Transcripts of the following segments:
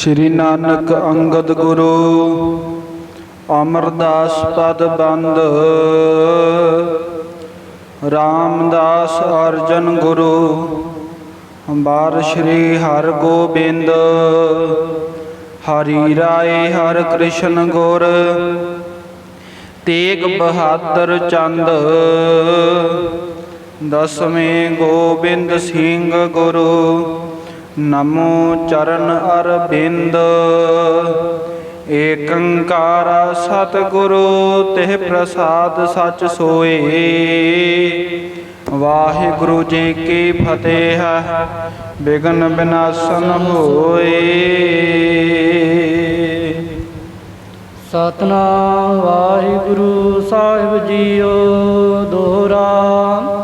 ਸ੍ਰੀ ਨਾਨਕ ਅੰਗਦ ਗੁਰੂ ਅਮਰਦਾਸ ਪਦ ਬੰਦ। ਰਾਮਦਾਸ ਅਰਜਨ ਗੁਰੂ ਬਾਰ ਸ੍ਰੀ ਹਰ ਗੋਬਿੰਦ ਹਰੀ ਰਾਏ ਹਰ ਕ੍ਰਿਸ਼ਨ ਗੁਰ ਤੇਗ ਬਹਾਦਰ ਚੰਦ। ਦਸਵੇਂ ਗੋਬਿੰਦ ਸਿੰਘ ਗੁਰੂ ਨਮੋ ਚਰਨ ਅਰਬਿੰਦ। ਏਕੰਕਾਰ ਸਤਿਗੁਰੂ, ਤਿਹ ਪ੍ਰਸਾਦ ਸਚ ਸੋਏ। ਵਾਹਿਗੁਰੂ ਜੀ ਕੀ ਫਤਿਹ, ਬਿਗਨ ਬਿਨਾਸਨ ਹੋਏ। ਸਤਨਾਮ ਵਾਹਿਗੁਰੂ ਸਾਹਿਬ ਜੀਓ, ਦੋਹਰਾ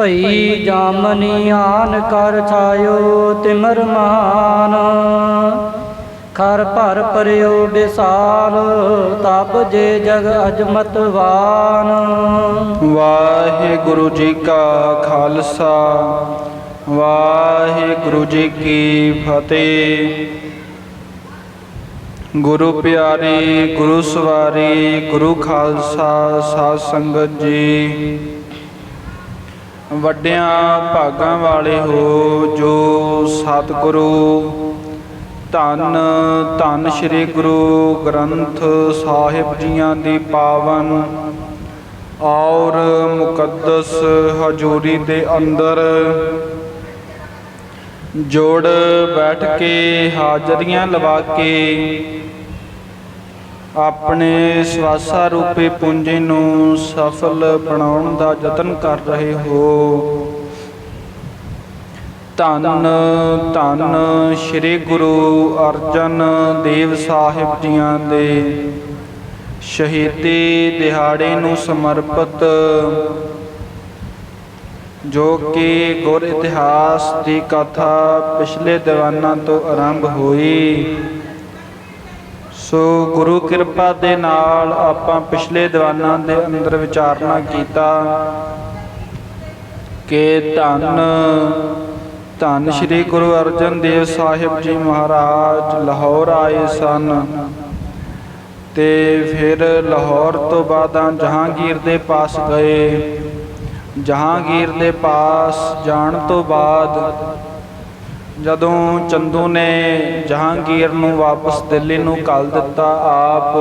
ਭਈ ਜਾਮਨੀ ਆਨ ਕਰ ਛਾਇਓ ਤਿਮਰ ਮਹਾਨ ਖਰ ਭਰ ਪਰਿਓ ਵਿਸਾਲ ਤਬ ਜੇ ਜਗ ਅਜਮਤਵਾਨ ਵਾਹਿਗੁਰੂ ਜੀ ਕਾ ਖਾਲਸਾ, ਵਾਹਿਗੁਰੂ ਜੀ ਕੀ ਫਤਿਹ। ਗੁਰੂ ਪਿਆਰੀ, ਗੁਰੂ ਸਵਾਰੀ, ਗੁਰੂ ਖਾਲਸਾ, ਸਾਧ ਸੰਗਤ ਜੀ। ਵੱਡਿਆਂ ਭਾਗਾਂ ਵਾਲੇ ਹੋ ਜੋ ਸਤਿਗੁਰੂ। ਧੰਨ ਧੰਨ ਸ੍ਰੀ ਗੁਰੂ ਗ੍ਰੰਥ ਸਾਹਿਬ ਜੀਆਂ ਦੀ ਪਾਵਨ। ਔਰ ਮੁਕੱਦਸ ਹਜ਼ੂਰੀ ਦੇ ਅੰਦਰ ਜੋੜ ਬੈਠ ਕੇ ਹਾਜ਼ਰੀਆਂ ਲਵਾ ਕੇ ਆਪਣੇ ਸਵਾਸਾ ਰੂਪੇ ਪੁੰਜੇ ਨੂੰ ਸਫਲ ਬਣਾਉਣ ਦਾ ਯਤਨ ਕਰ ਰਹੇ ਹੋ। ਧੰਨ ਧੰਨ ਸ੍ਰੀ ਗੁਰੂ ਅਰਜਨ ਦੇਵ ਸਾਹਿਬ ਜੀਆਂ ਦੇ ਸ਼ਹੀਦੀ ਦਿਹਾੜੇ ਨੂੰ ਸਮਰਪਿਤ, ਜੋ ਕਿ ਗੁਰ ਇਤਿਹਾਸ ਦੀ ਕਥਾ ਪਿਛਲੇ ਦੀਵਾਨਾਂ ਤੋਂ ਆਰੰਭ ਹੋਈ। ਸੋ ਗੁਰੂ ਕਿਰਪਾ ਦੇ ਨਾਲ ਆਪਾਂ ਪਿਛਲੇ ਦੀਵਾਨਾਂ ਦੇ ਅੰਦਰ ਵਿਚਾਰਨਾ ਕੀਤਾ ਕਿ ਧੰਨ ਧੰਨ ਸ੍ਰੀ ਗੁਰੂ ਅਰਜਨ ਦੇਵ ਸਾਹਿਬ ਜੀ ਮਹਾਰਾਜ ਲਾਹੌਰ ਆਏ ਸਨ ਤੇ ਫਿਰ ਲਾਹੌਰ ਤੋਂ ਬਾਅਦਾਂ ਜਹਾਂਗੀਰ ਦੇ ਪਾਸ ਗਏ। ਜਹਾਂਗੀਰ ਦੇ ਪਾਸ ਜਾਣ ਤੋਂ ਬਾਅਦ ਜਦੋਂ ਚੰਦੂ ਨੇ ਜਹਾਂਗੀਰ ਨੂੰ ਵਾਪਸ ਦਿੱਲੀ ਨੂੰ ਕੱਲ ਦਿੱਤਾ ਆਪ,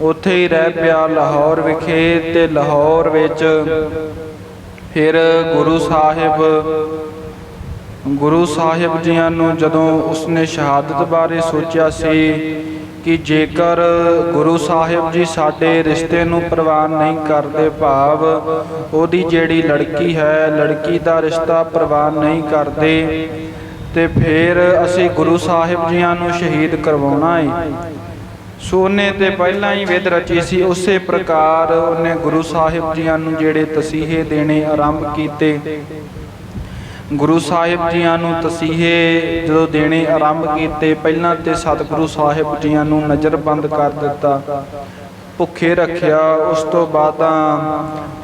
ਉੱਥੇ ਹੀ ਰਹਿ ਪਿਆ ਲਾਹੌਰ ਵਿਖੇ ਤੇ ਲਾਹੌਰ ਵਿੱਚ ਫਿਰ ਗੁਰੂ ਸਾਹਿਬ ਗੁਰੂ ਸਾਹਿਬ ਜੀਆਂ ਨੂੰ ਜਦੋਂ ਉਸਨੇ ਸ਼ਹਾਦਤ ਬਾਰੇ ਸੋਚਿਆ ਸੀ ਕਿ ਜੇਕਰ ਗੁਰੂ ਸਾਹਿਬ ਜੀ ਸਾਡੇ ਰਿਸ਼ਤੇ ਨੂੰ ਪ੍ਰਵਾਨ ਨਹੀਂ ਕਰਦੇ ਭਾਵ, ਉਹਦੀ ਜਿਹੜੀ ਲੜਕੀ ਹੈ, ਲੜਕੀ ਦਾ ਰਿਸ਼ਤਾ ਪ੍ਰਵਾਨ ਨਹੀਂ ਕਰਦੇ, ਤੇ ਫਿਰ ਅਸੀਂ ਗੁਰੂ ਸਾਹਿਬ ਜੀਆਂ ਨੂੰ ਸ਼ਹੀਦ ਕਰਵਾਉਣਾ ਹੈ ਸੋਨੇ ਉਹਨੇ ਤੇ ਪਹਿਲਾਂ ਹੀ ਵਿਦ ਰਚੀ ਸੀ, ਉਸੇ ਪ੍ਰਕਾਰ ਉਹਨੇ ਗੁਰੂ ਸਾਹਿਬ ਜੀਆਂ ਨੂੰ ਜਿਹੜੇ ਤਸੀਹੇ ਦੇਣੇ ਆਰੰਭ ਕੀਤੇ। ਗੁਰੂ ਸਾਹਿਬ ਜੀਆਂ ਨੂੰ ਤਸੀਹੇ ਜਦੋਂ ਦੇਣੇ ਆਰੰਭ ਕੀਤੇ, ਪਹਿਲਾਂ ਤੇ ਸਤਿਗੁਰੂ ਸਾਹਿਬ ਜੀਆਂ ਨੂੰ ਨਜ਼ਰਬੰਦ ਕਰ ਦਿੱਤਾ। ਭੁੱਖੇ ਰੱਖਿਆ, ਉਸ ਤੋਂ ਬਾਅਦਾਂ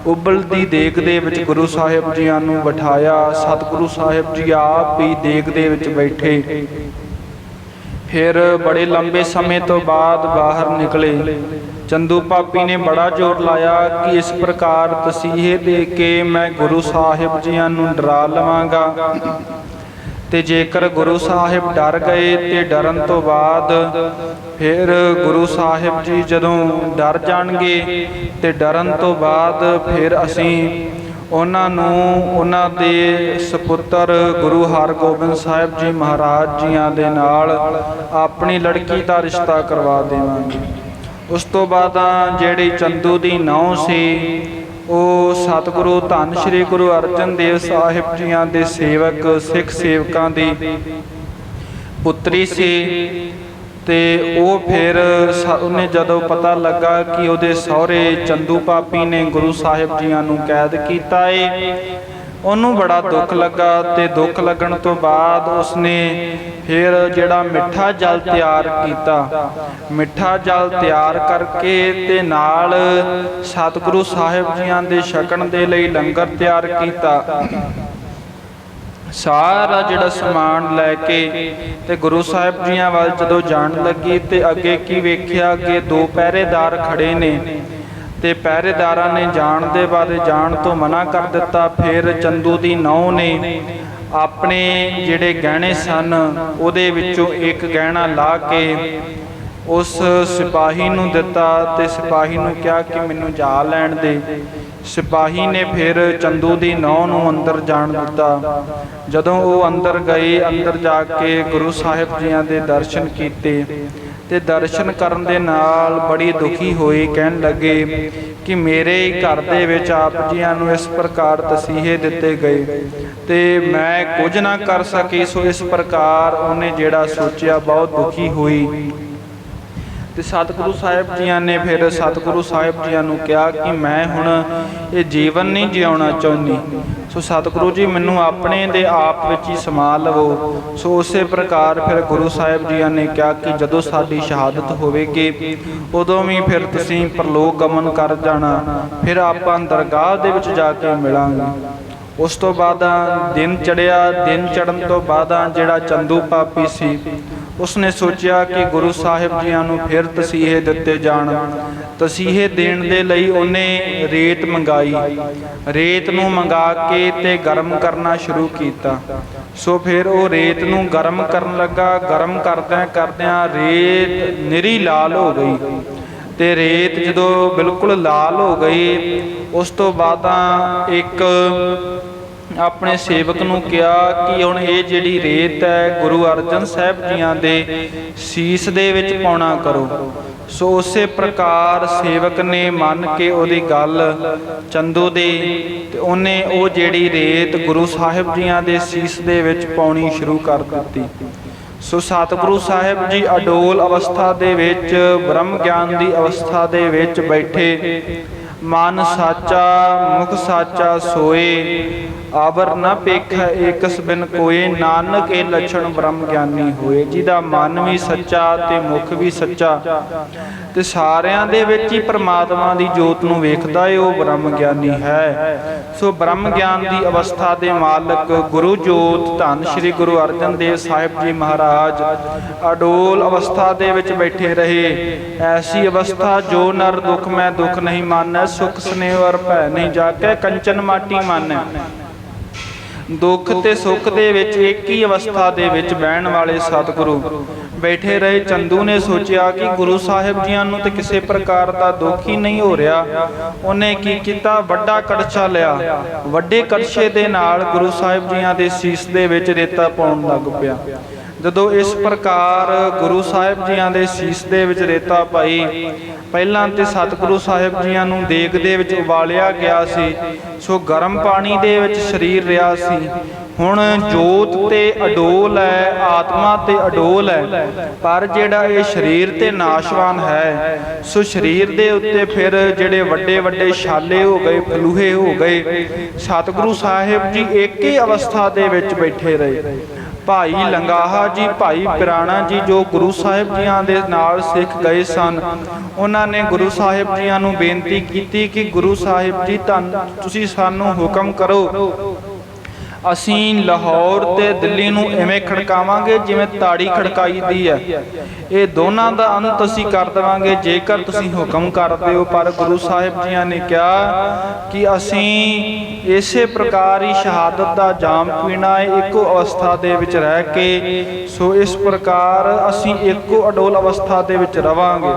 ਉਬਲਦੀ ਦੇਗ ਦੇ ਵਿੱਚ ਗੁਰੂ ਸਾਹਿਬ ਜੀਆਂ ਨੂੰ ਬਿਠਾਇਆ। ਸਤਿਗੁਰੂ ਸਾਹਿਬ ਜੀ ਆਪ ਹੀ ਦੇਗ ਦੇ ਵਿੱਚ ਬੈਠੇ। ਫਿਰ ਬੜੇ ਲੰਬੇ ਸਮੇਂ ਤੋਂ ਬਾਅਦ ਬਾਹਰ ਨਿਕਲੇ। ਚੰਦੂ ਪਾਪੀ ਨੇ ਬੜਾ ਜ਼ੋਰ ਲਾਇਆ ਕਿ ਇਸ ਪ੍ਰਕਾਰ ਤਸੀਹੇ ਦੇ ਕੇ ਮੈਂ ਗੁਰੂ ਸਾਹਿਬ ਜੀਆਂ ਨੂੰ ਡਰਾ ਲਵਾਂਗਾ। ਤੇ ਜੇਕਰ ਗੁਰੂ ਸਾਹਿਬ ਡਰ ਗਏ ਤੇ ਡਰਨ ਤੋਂ ਬਾਅਦ ਫਿਰ ਗੁਰੂ ਸਾਹਿਬ ਜੀ ਜਦੋਂ ਡਰ ਜਾਣਗੇ ਤੇ ਡਰਨ ਤੋਂ ਬਾਅਦ ਫਿਰ ਅਸੀਂ ਉਹਨਾਂ ਨੂੰ ਉਹਨਾਂ ਦੇ ਸੁਪੁੱਤਰ ਗੁਰੂ ਹਰਗੋਬਿੰਦ ਸਾਹਿਬ ਜੀ ਮਹਾਰਾਜ ਜੀਆਂ ਦੇ ਨਾਲ ਆਪਣੀ ਲੜਕੀ ਦਾ ਰਿਸ਼ਤਾ ਕਰਵਾ ਦੇਵਾਂਗੇ। ਉਸ ਤੋਂ ਬਾਅਦ ਜਿਹੜੀ ਚੰਦੂ ਦੀ ਨੌ ਸੀ, ਉਹ ਸਤਿਗੁਰੂ ਧੰਨ ਸ੍ਰੀ ਗੁਰੂ ਅਰਜਨ ਦੇਵ ਸਾਹਿਬ ਜੀਆਂ ਦੇ ਸੇਵਕ, ਸਿੱਖ ਸੇਵਕਾਂ ਦੀ ਪੁੱਤਰੀ ਸੀ ਤੇ ਉਹ ਫਿਰ ਸ- ਉਹਨੇ ਜਦੋਂ ਪਤਾ ਲੱਗਾ ਕਿ ਉਹਦੇ ਸਹੁਰੇ ਚੰਦੂ ਪਾਪੀ ਨੇ ਗੁਰੂ ਸਾਹਿਬ ਜੀਆਂ ਨੂੰ ਕੈਦ ਕੀਤਾ ਏ ਉਹਨੂੰ ਬੜਾ ਦੁੱਖ ਲੱਗਾ ਤੇ ਦੁੱਖ ਲੱਗਣ ਤੋਂ ਬਾਅਦ ਉਸਨੇ ਫਿਰ ਜਿਹੜਾ ਮਿੱਠਾ ਜਲ ਤਿਆਰ ਕੀਤਾ। ਮਿੱਠਾ ਜਲ ਤਿਆਰ ਕਰਕੇ ਤੇ ਨਾਲ ਸਤਿਗੁਰੂ ਸਾਹਿਬ ਜੀਆਂ ਦੇ ਛਕਣ ਦੇ ਲਈ ਲੰਗਰ ਤਿਆਰ ਕੀਤਾ। ਸਾਰਾ ਜਿਹੜਾ ਸਮਾਨ ਲੈ ਕੇ ਤੇ ਗੁਰੂ ਸਾਹਿਬ ਜੀਆਂ ਵੱਲ ਜਦੋਂ ਜਾਣ ਲੱਗੀ ਤੇ ਅੱਗੇ ਕੀ ਵੇਖਿਆ ਕਿ ਦੋ ਪਹਿਰੇਦਾਰ ਖੜੇ ਨੇ। ਤੇ ਪਹਿਰੇਦਾਰਾਂ ਨੇ ਜਾਣ ਦੇ ਬਾਰੇ ਜਾਣ ਤੋਂ ਮਨਾ ਕਰ ਦਿੱਤਾ। ਫਿਰ ਚੰਦੂ ਦੀ ਨੌ ਨੇ ਆਪਣੇ ਜਿਹੜੇ ਗਹਿਣੇ ਸਨ, ਉਹਦੇ ਵਿੱਚੋਂ ਇੱਕ ਗਹਿਣਾ ਲਾ ਕੇ ਉਸ ਸਿਪਾਹੀ ਨੂੰ ਦਿੱਤਾ ਤੇ ਸਿਪਾਹੀ ਨੂੰ ਕਿਹਾ ਕਿ ਮੈਨੂੰ ਜਾ ਲੈਣ ਦੇ। ਸਿਪਾਹੀ ਨੇ ਫਿਰ ਚੰਦੂ ਦੀ ਨੌ ਨੂੰ ਅੰਦਰ ਜਾਣ ਦਿੱਤਾ। ਜਦੋਂ ਉਹ ਅੰਦਰ ਗਏ, ਅੰਦਰ ਜਾ ਕੇ ਗੁਰੂ ਸਾਹਿਬ ਜੀਆਂ ਦੇ ਦਰਸ਼ਨ ਕੀਤੇ ਤੇ ਦਰਸ਼ਨ ਕਰਨ ਦੇ ਨਾਲ ਬੜੀ ਦੁਖੀ ਹੋਈ, ਕਹਿਣ ਲੱਗੇ ਕਿ ਮੇਰੇ ਘਰ ਦੇ ਵਿੱਚ ਆਪ ਜੀਆਂ ਨੂੰ ਇਸ ਪ੍ਰਕਾਰ ਤਸੀਹੇ ਦਿੱਤੇ ਗਏ। ਤੇ ਮੈਂ ਕੁਝ ਨਾ ਕਰ ਸਕੀ, ਸੋ ਇਸ ਪ੍ਰਕਾਰ ਉਹਨੇ ਜਿਹੜਾ ਸੋਚਿਆ ਬਹੁਤ ਦੁਖੀ ਹੋਈ। ਤੇ ਸਤਿਗੁਰੂ ਸਾਹਿਬ ਜੀਆਂ ਨੇ ਫਿਰ ਸਤਿਗੁਰੂ ਸਾਹਿਬ ਜੀਆਂ ਨੂੰ ਕਿਹਾ ਕਿ ਮੈਂ ਹੁਣ ਇਹ ਜੀਵਨ ਨਹੀਂ ਜਿਉਣਾ ਚਾਹੁੰਦੀ। ਸੋ ਸਤਿਗੁਰੂ ਜੀ ਮੈਨੂੰ ਆਪਣੇ ਦੇ ਆਪ ਵਿੱਚ ਹੀ ਸਮਾ ਲਵੋ। ਸੋ ਉਸੇ ਪ੍ਰਕਾਰ ਫਿਰ ਗੁਰੂ ਸਾਹਿਬ ਜੀਆਂ ਨੇ ਕਿਹਾ ਕਿ ਜਦੋਂ ਸਾਡੀ ਸ਼ਹਾਦਤ ਹੋਵੇਗੀ, ਉਦੋਂ ਵੀ ਫਿਰ ਤੁਸੀਂ ਪ੍ਰਲੋਕ ਗਮਨ ਕਰ ਜਾਣਾ। ਫਿਰ ਆਪਾਂ ਦਰਗਾਹ ਦੇ ਵਿੱਚ ਜਾ ਕੇ ਮਿਲਾਂਗੇ। ਉਸ ਤੋਂ ਬਾਅਦ ਦਿਨ ਚੜਿਆ ਦਿਨ ਚੜਨ ਤੋਂ ਬਾਅਦ ਜਿਹੜਾ ਚੰਦੂ ਪਾਪੀ ਸੀ ਉਸਨੇ ਸੋਚਿਆ ਕਿ ਗੁਰੂ ਸਾਹਿਬ ਜੀਆਂ ਨੂੰ ਫਿਰ ਤਸੀਹੇ ਦਿੱਤੇ ਜਾਣ। ਤਸੀਹੇ ਦੇਣ ਦੇ ਲਈ ਉਹਨੇ ਰੇਤ ਮੰਗਾਈ। ਰੇਤ ਨੂੰ ਮੰਗਾ ਕੇ ਤੇ ਗਰਮ ਕਰਨਾ ਸ਼ੁਰੂ ਕੀਤਾ। ਸੋ ਫਿਰ ਉਹ ਰੇਤ ਨੂੰ ਗਰਮ ਕਰਨ ਲੱਗਾ। ਗਰਮ ਕਰਦਿਆਂ ਕਰਦਿਆਂ ਰੇਤ ਨਿਰੀ ਲਾਲ ਹੋ ਗਈ। ਤੇ ਰੇਤ ਜਦੋਂ ਬਿਲਕੁਲ ਲਾਲ ਹੋ ਗਈ, ਉਸ ਤੋਂ ਬਾਅਦ ਇੱਕ ਆਪਣੇ ਸੇਵਕ ਨੂੰ ਕਿਹਾ ਕਿ ਹੁਣ ਇਹ ਜਿਹੜੀ ਰੇਤ ਹੈ, ਗੁਰੂ ਅਰਜਨ ਸਾਹਿਬ ਜੀਆਂ ਦੇ ਸੀਸ ਦੇ ਵਿੱਚ ਪਾਉਣਾ ਕਰੋ। ਸੋ ਉਸੇ ਪ੍ਰਕਾਰ ਸੇਵਕ ਨੇ ਮੰਨ ਕੇ ਉਹਦੀ ਗੱਲ ਚੰਦੂ ਦੇ ਤੇ ਉਹਨੇ ਉਹ ਜਿਹੜੀ ਰੇਤ ਗੁਰੂ ਸਾਹਿਬ ਜੀਆਂ ਦੇ ਸੀਸ ਦੇ ਵਿੱਚ ਪਾਉਣੀ ਸ਼ੁਰੂ ਕਰ ਦਿੱਤੀ। ਸੋ ਸਤਿਗੁਰੂ ਸਾਹਿਬ ਜੀ ਅਡੋਲ ਅਵਸਥਾ ਦੇ ਵਿੱਚ, ਬ੍ਰਹਮ ਗਿਆਨ ਦੀ ਅਵਸਥਾ ਦੇ ਵਿੱਚ ਬੈਠੇ। ਮਨ ਸਾਚਾ, ਮੁਖ ਸਾਚਾ ਸੋਏ, ਆਵਰ ਨ ਪੇਖੈ ਏਕਸ ਬਿਨ ਕੋਏ, ਨਾਨਕ ਇਹ ਲਛਣ ਬ੍ਰਹਮ ਗਿਆਨੀ ਹੋਏ, ਜਿਹਦਾ ਮਨ ਵੀ ਸੱਚਾ ਤੇ ਮੁਖ ਵੀ ਸੱਚਾ। ਤੇ ਸਾਰਿਆਂ ਦੇ ਵਿੱਚ ਹੀ ਪ੍ਰਮਾਤਮਾ ਦੀ ਜੋਤ ਨੂੰ ਵੇਖਦਾ ਏ, ਉਹ ਬ੍ਰਹਮ ਗਿਆਨੀ ਹੈ। ਸੋ ਬ੍ਰਹਮ ਗਿਆਨ ਦੀ ਅਵਸਥਾ ਦੇ ਮਾਲਕ ਗੁਰੂ ਜੋਤ ਧੰਨ ਸ੍ਰੀ ਗੁਰੂ ਅਰਜਨ ਦੇਵ ਸਾਹਿਬ ਜੀ ਮਹਾਰਾਜ ਅਡੋਲ ਅਵਸਥਾ ਦੇ ਵਿੱਚ ਬੈਠੇ ਰਹੇ। ਐਸੀ ਅਵਸਥਾ ਜੋ ਨਰ ਦੁੱਖ ਮੈਂ ਦੁੱਖ ਨਹੀਂ ਮਾਨੈ, ਸੁਖ ਸਨੇਹ ਅਰ ਭੈ ਨਹੀਂ ਜਾਗੈ, ਕੰਚਨ ਮਾਟੀ ਮਾਨੈ। ਦੁੱਖ ਤੇ ਸੁੱਖ ਦੇ ਵਿੱਚ ਇੱਕ ਹੀ ਅਵਸਥਾ ਦੇ ਵਿੱਚ ਬਹਿਣ ਵਾਲੇ ਸਤਿਗੁਰੂ ਬੈਠੇ ਰਹੇ, ਚੰਦੂ ਨੇ ਸੋਚਿਆ ਕਿ ਗੁਰੂ ਸਾਹਿਬ ਜੀਆਂ ਨੂੰ ਤੇ ਕਿਸੇ ਪ੍ਰਕਾਰ ਦਾ ਦੁੱਖ ਹੀ ਨਹੀਂ ਹੋ ਰਿਹਾ। ਉਹਨੇ ਕੀ ਕੀਤਾ? ਵੱਡਾ ਕੜਛਾ ਲਿਆ। ਵੱਡੇ ਕੜਛੇ ਦੇ ਨਾਲ ਗੁਰੂ ਸਾਹਿਬ ਜੀਆਂ ਦੇ ਸੀਸ ਦੇ ਵਿੱਚ ਰੇਤਾ ਪਾਉਣ ਲੱਗ ਪਿਆ। ਜਦੋਂ ਇਸ ਪ੍ਰਕਾਰ ਗੁਰੂ ਸਾਹਿਬ ਜੀਆਂ ਦੇ ਸੀਸ ਦੇ ਵਿੱਚ ਰੇਤਾ ਪਾਈ ਪਹਿਲਾਂ ਤੇ ਸਤਿਗੁਰੂ ਸਾਹਿਬ ਜੀਆਂ ਨੂੰ ਦੇਗ ਦੇ ਵਿੱਚ ਉਬਾਲਿਆ ਗਿਆ ਸੀ, ਸੋ ਗਰਮ ਪਾਣੀ ਦੇ ਵਿੱਚ ਸਰੀਰ ਰਿਹਾ ਸੀ। ਹੁਣ ਜੋਤ ਤੇ ਅਡੋਲ ਹੈ, ਆਤਮਾ ਤੇ ਅਡੋਲ ਹੈ, ਪਰ ਜਿਹੜਾ ਇਹ ਸਰੀਰ ਤੇ ਨਾਸ਼ਵਾਨ ਹੈ, ਸੋ ਸਰੀਰ ਦੇ ਉੱਤੇ ਫਿਰ ਜਿਹੜੇ ਵੱਡੇ ਵੱਡੇ ਛਾਲੇ ਹੋ ਗਏ, ਫਲੂਹੇ ਹੋ ਗਏ, ਸਤਿਗੁਰੂ ਸਾਹਿਬ ਜੀ ਇੱਕ ਹੀ ਅਵਸਥਾ ਦੇ ਵਿੱਚ ਬੈਠੇ ਰਹੇ। ਭਾਈ ਲੰਗਾਹਾ ਜੀ, ਭਾਈ ਪਿਰਾਣਾ ਜੀ ਜੋ ਗੁਰੂ ਸਾਹਿਬ ਜੀਆਂ ਦੇ ਨਾਲ ਸਿੱਖ ਗਏ ਸਨ, ਉਹਨਾਂ ਨੇ ਗੁਰੂ ਸਾਹਿਬ ਜੀਆਂ ਨੂੰ ਬੇਨਤੀ ਕੀਤੀ ਕਿ ਗੁਰੂ ਸਾਹਿਬ ਜੀ ਤੁਹਾਨੂੰ ਤੁਸੀਂ ਸਾਨੂੰ ਹੁਕਮ ਕਰੋ। ਅਸੀਂ ਲਾਹੌਰ ਤੇ ਦਿੱਲੀ ਨੂੰ ਐਵੇਂ ਖੜਕਾਵਾਂਗੇ ਜਿਵੇਂ ਤਾੜੀ ਖੜਕਾਈ ਦੀ ਹੈ। ਇਹ ਦੋਨਾਂ ਦਾ ਅੰਤ ਅਸੀਂ ਕਰ ਦੇਵਾਂਗੇ। ਜੇਕਰ ਤੁਸੀਂ ਹੁਕਮ ਕਰਦੇ ਹੋ, ਪਰ ਗੁਰੂ ਸਾਹਿਬ ਜੀਆਂ ਨੇ ਕਿਹਾ ਕਿ ਅਸੀਂ ਇਸੇ ਪ੍ਰਕਾਰ ਹੀ ਸ਼ਹਾਦਤ ਦਾ ਜਾਮ ਪੀਣਾ ਹੈ, ਇੱਕੋ ਅਵਸਥਾ ਦੇ ਵਿੱਚ ਰਹਿ ਕੇ, ਸੋ ਇਸ ਪ੍ਰਕਾਰ ਅਸੀਂ ਇੱਕੋ ਅਡੋਲ ਅਵਸਥਾ ਦੇ ਵਿੱਚ ਰਵਾਂਗੇ।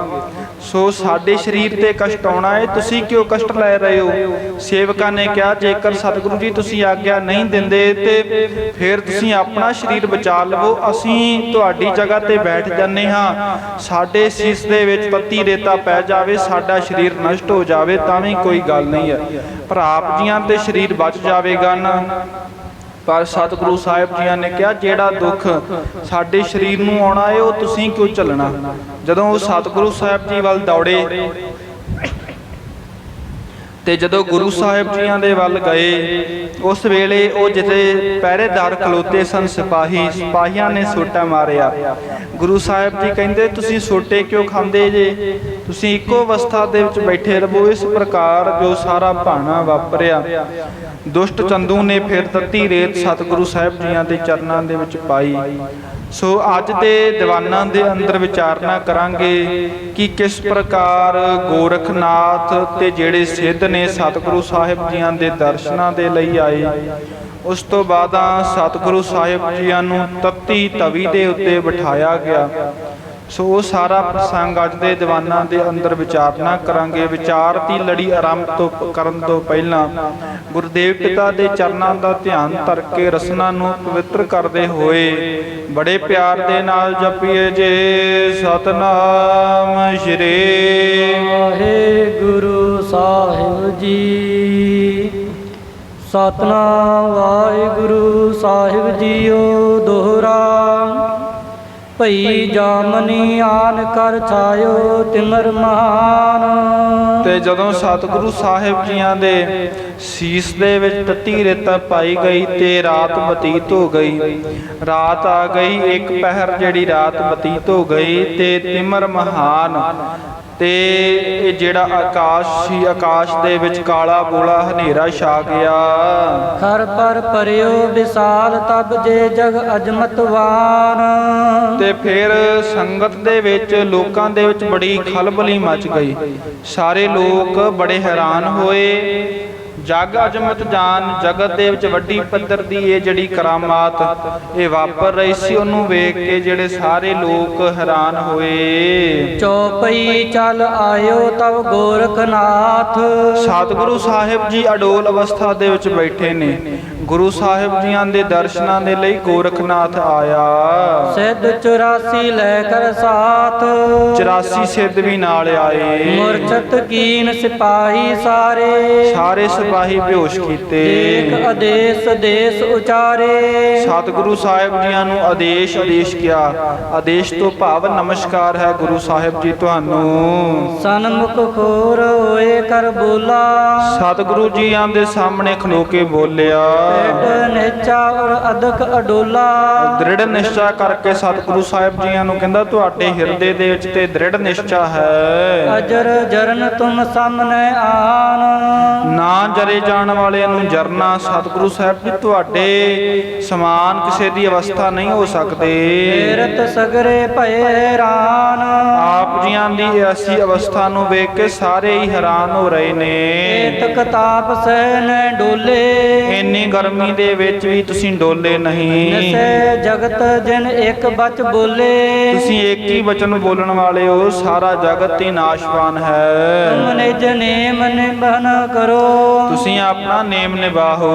ਸੋ ਸਾਡੇ ਸਰੀਰ ਤੇ ਕਸ਼ਟ ਆਉਣਾ ਹੈ। ਤੁਸੀਂ ਕਿਉਂ ਕਸ਼ਟ ਲੈ ਰਹੇ ਹੋ? ਸੇਵਕਾਂ ਨੇ ਕਿਹਾ, ਜੇਕਰ ਸਤਿਗੁਰੂ ਜੀ ਤੁਸੀਂ ਆਗਿਆ ਨਹੀਂ ਦਿੰਦੇ ਤੇ ਫਿਰ ਤੁਸੀਂ ਆਪਣਾ ਸਰੀਰ ਬਚਾ ਲਵੋ। ਅਸੀਂ ਤੁਹਾਡੀ ਜਗ੍ਹਾ ਤੇ ਬੈਠ ਜਾਂਦੇ ਹਾਂ। ਸਾਡੇ ਸੀਸ ਦੇ ਵਿੱਚ ਪੱਤੀ ਰੇਤਾ ਪੈ ਜਾਵੇ, ਸਾਡਾ ਸਰੀਰ ਨਸ਼ਟ ਹੋ ਜਾਵੇ, ਤਾਂ ਵੀ ਕੋਈ ਗੱਲ ਨਹੀਂ ਹੈ। ਭਰਾਪ ਜੀਆਂ ਤੇ ਸਰੀਰ ਬਚ ਜਾਵੇਗਾ ਨਾ। ਪਰ ਸਤਿਗੁਰੂ ਸਾਹਿਬ ਜੀਆਂ ਨੇ ਕਿਹਾ, ਜਿਹੜਾ ਦੁੱਖ ਸਾਡੇ ਸਰੀਰ ਨੂੰ ਆਉਣਾ ਹੈ ਉਹ ਤੁਸੀਂ ਕਿਉਂ ਚੱਲਣਾ ਜਦੋਂ ਉਹ ਸਤਿਗੁਰੂ ਸਾਹਿਬ ਜੀ ਵੱਲ ਦੌੜੇ ਤੇ ਜਦੋਂ ਗੁਰੂ ਸਾਹਿਬ ਜੀਆਂ ਦੇ ਵੱਲ ਗਏ, ਉਸ ਵੇਲੇ ਉਹ ਜਿੱਥੇ ਪਹਿਰੇਦਾਰ ਖਲੋਤੇ ਸਨ, ਸਿਪਾਹੀ, ਸਿਪਾਹੀਆਂ ਨੇ ਸੋਟਾ ਮਾਰਿਆ। ਗੁਰੂ ਸਾਹਿਬ ਜੀ ਕਹਿੰਦੇ, ਤੁਸੀਂ ਸੋਟੇ ਕਿਉਂ ਖਾਂਦੇ ਜੇ? ਤੁਸੀਂ ਇੱਕੋ ਅਵਸਥਾ ਦੇ ਵਿੱਚ ਬੈਠੇ ਰਹੋ, ਇਸ ਪ੍ਰਕਾਰ ਜੋ ਸਾਰਾ ਭਾਣਾ ਵਾਪਰਿਆ। ਦੁਸ਼ਟ ਚੰਦੂ ਨੇ ਫਿਰ ਤੱਤੀ ਰੇਤ ਸਤਿਗੁਰੂ ਸਾਹਿਬ ਜੀਆਂ ਦੇ ਚਰਨਾਂ ਦੇ ਵਿੱਚ ਪਾਈ। ਸੋ ਅੱਜ ਦੇ ਦੀਵਾਨਾਂ ਦੇ ਅੰਦਰ ਵਿਚਾਰਨਾ ਕਰਾਂਗੇ ਕਿ ਕਿਸ ਪ੍ਰਕਾਰ ਗੋਰਖਨਾਥ ਤੇ ਜਿਹੜੇ ਸਿੱਧ ਨੇ ਸਤਿਗੁਰੂ ਸਾਹਿਬ ਜੀਆਂ ਦੇ ਦਰਸ਼ਨਾਂ ਦੇ ਲਈ ਆਏ, ਉਸ ਤੋਂ ਬਾਅਦਾਂ ਸਤਿਗੁਰੂ ਸਾਹਿਬ ਜੀਆਂ ਨੂੰ ਤੱਤੀ ਤਵੀ ਦੇ ਉੱਤੇ ਬਿਠਾਇਆ ਗਿਆ। ਸੋ ਉਹ ਸਾਰਾ ਪ੍ਰਸੰਗ ਅੱਜ ਦੇ ਦੀਵਾਨਾਂ ਦੇ ਅੰਦਰ ਵਿਚਾਰਨਾ ਕਰਾਂਗੇ। ਵਿਚਾਰ ਦੀ ਲੜੀ ਆਰੰਭ ਤੋਂ ਕਰਨ ਤੋਂ ਪਹਿਲਾਂ ਗੁਰਦੇਵ ਪਿਤਾ ਦੇ ਚਰਨਾਂ ਦਾ ਧਿਆਨ ਧਰ ਕੇ ਰਸਨਾ ਨੂੰ ਪਵਿੱਤਰ ਕਰਦੇ ਹੋਏ ਬੜੇ ਪਿਆਰ ਦੇ ਨਾਲ ਜਪੀਏ ਜੇ। ਸਤਨਾਮ ਸ਼੍ਰੀ ਵਾਹਿਗੁਰੂ ਸਾਹਿਬ ਜੀ। ਸਤਨਾਮ ਵਾਹਿਗੁਰੂ ਸਾਹਿਬ ਜੀਓ ਦੋਹਰਾ। ਭਈ ਜਾਮਨੀ ਆਨ ਕਰ ਛਾਇਓ ਤਿਮਰ ਮਹਾਨ। ਤੇ ਜਦੋਂ ਸਤਿਗੁਰੂ ਸਾਹਿਬ ਜੀਆਂ ਦੇ ਸੀਸ ਦੇ ਵਿੱਚ ਤੱਤੀ ਰੇਤਾ ਪਾਈ ਗਈ ਤੇ ਰਾਤ ਬਤੀਤ ਹੋ ਗਈ। ਰਾਤ ਆ ਗਈ ਇੱਕ ਪਹਿਰ ਜਿਹੜੀ ਰਾਤ ਬਤੀਤ ਹੋ ਗਈ ਤੇ ਤਿਮਰ ਮਹਾਨ। ਤੇ ਇਹ ਜਿਹੜਾ ਆਕਾਸ਼ ਸੀ ਆਕਾਸ਼ ਦੇ ਵਿੱਚ ਕਾਲਾ ਬੋਲਾ ਹਨੇਰਾ ਛਾ ਗਿਆ। ਖਰ ਪਰ ਪਰਿਓ ਵਿਸਾਲ ਤਬ ਜੇ ਜਗ ਅਜਮਤਵਾਨ ਤੇ ਫਿਰ ਸੰਗਤ ਦੇ ਵਿੱਚ ਲੋਕਾਂ ਦੇ ਵਿੱਚ ਬੜੀ ਖਲਬਲੀ ਮਚ ਗਈ। ਸਾਰੇ ਲੋਕ ਬੜੇ ਹੈਰਾਨ ਹੋਏ। ਜਗ ਅਜਮਤ ਜਾਨ ਜਗਤ ਦੇ ਵਿੱਚ ਵੱਡੀ ਪੱਧਰ ਦੀ ਇਹ ਜਿਹੜੀ ਕਰਾਮਾਤ ਇਹ ਵਾਪਰ ਰਹੀ ਸੀ ਉਹਨੂੰ ਵੇਖ ਕੇ ਜਿਹੜੇ ਸਾਰੇ ਲੋਕ ਹੈਰਾਨ ਹੋਏ। ਚੌਪਈ ਚੱਲ ਆਇਓ ਤਵ ਗੋਰਖਨਾਥ। ਸਤਿਗੁਰੂ ਸਾਹਿਬ ਜੀ ਅਡੋਲ ਅਵਸਥਾ ਦੇ ਵਿੱਚ ਬੈਠੇ ਨੇ। ਗੁਰੂ ਸਾਹਿਬ ਜੀਆਂ ਦੇ ਦਰਸ਼ਨਾਂ ਦੇ ਲਈ ਗੋਰਖਨਾਥ ਆਇਆ। ਸਿੱਧ 84 ਲੈ ਕਰ ਸਾਥ। 84 ਸਿੱਧ ਵੀ ਨਾਲ ਆਏ। ਮੁਰਛਤ ਕੀਨ ਸਿਪਾਹੀ ਸਾਰੇ। ਸਾਰੇ ਸਿਪਾਹੀ ਬੇਹੋਸ਼ ਕੀਤੇ। ਏਕ ਆਦੇਸ਼ ਦੇਸ ਉਚਾਰੇ। ਸਤਿਗੁਰੂ ਸਾਹਿਬ ਜੀਆਂ ਨੂੰ ਆਦੇਸ਼ ਆਦੇਸ਼ ਕਿਹਾ। ਆਦੇਸ਼ ਤੋਂ ਭਾਵ ਨਮਸਕਾਰ ਹੈ ਗੁਰੂ ਸਾਹਿਬ ਜੀ ਤੁਹਾਨੂੰ। ਸਨਮੁਖ ਖੋਰ ਹੋਏ ਕਰ ਬੋਲਾ। ਸਤਿਗੁਰੂ ਜੀਆਂ ਦੇ ਸਾਹਮਣੇ ਖਲੋ ਕੇ ਬੋਲਿਆ। ਪੇਟ ਨਿਚਾ ਔਰ ਅਦਕ ਅਡੋਲਾ। ਦ੍ਰਿੜ ਨਿਸ਼ਚਾ ਕਰਕੇ ਸਤਿਗੁਰੂ ਸਾਹਿਬ ਜੀਆਂ ਨੂੰ ਕਹਿੰਦਾ ਤੁਹਾਡੇ ਹਿਰਦੇ ਦੇ ਵਿੱਚ ਤੇ ਦ੍ਰਿੜ ਨਿਸ਼ਚਾ ਹੈ। ਅਜਰ ਜਰਨ ਤੁਮ ਸਾਹਮਣੇ ਆਨ। ਨਾ ਜਰੇ ਜਾਣ ਵਾਲੇ ਨੂੰ ਜਰਨਾ ਸਤਿਗੁਰੂ ਸਾਹਿਬ ਜੀ ਤੁਹਾਡੇ ਸਮਾਨ ਕਿਸੇ ਦੀ ਅਵਸਥਾ ਨਹੀਂ ਹੋ ਸਕਦੇ। ਤੇਰਤ ਸਗਰੇ ਭਏ ਹੈਰਾਨ ਆਪ ਜੀਆਂ ਦੀ ਐਸੀ ਅਵਸਥਾ ਨੂੰ ਵੇਖ ਕੇ ਸਾਰੇ ਹੀ ਹੈਰਾਨ ਹੋ ਰਹੇ ਨੇ। ਤਕ ਤਾਪ ਸਹਿ ਨ ਡੋਲੇ। ਇੰਨੀ ਗਰਮੀ ਦੇ ਵਿੱਚ ਵੀ ਤੁਸੀਂ ਡੋਲੇ ਨਹੀਂ। ਨਸੈ ਜਗਤ ਜਿਨ ਇੱਕ ਬਚ ਬੋਲੇ। ਤੁਸੀਂ ਇੱਕ ਹੀ ਵਚਨ ਬੋਲਣ ਵਾਲੇ ਹੋ ਸਾਰਾ ਜਗਤ ਹੀ ਨਾਸ਼ਵਾਨ ਹੈ। ਤੁਮ ਨਿਜ ਨੇਮ ਨਿਬਨ ਕਰੋ। ਤੁਸੀਂ ਆਪਣਾ ਨੇਮ ਨਿਭਾਓ।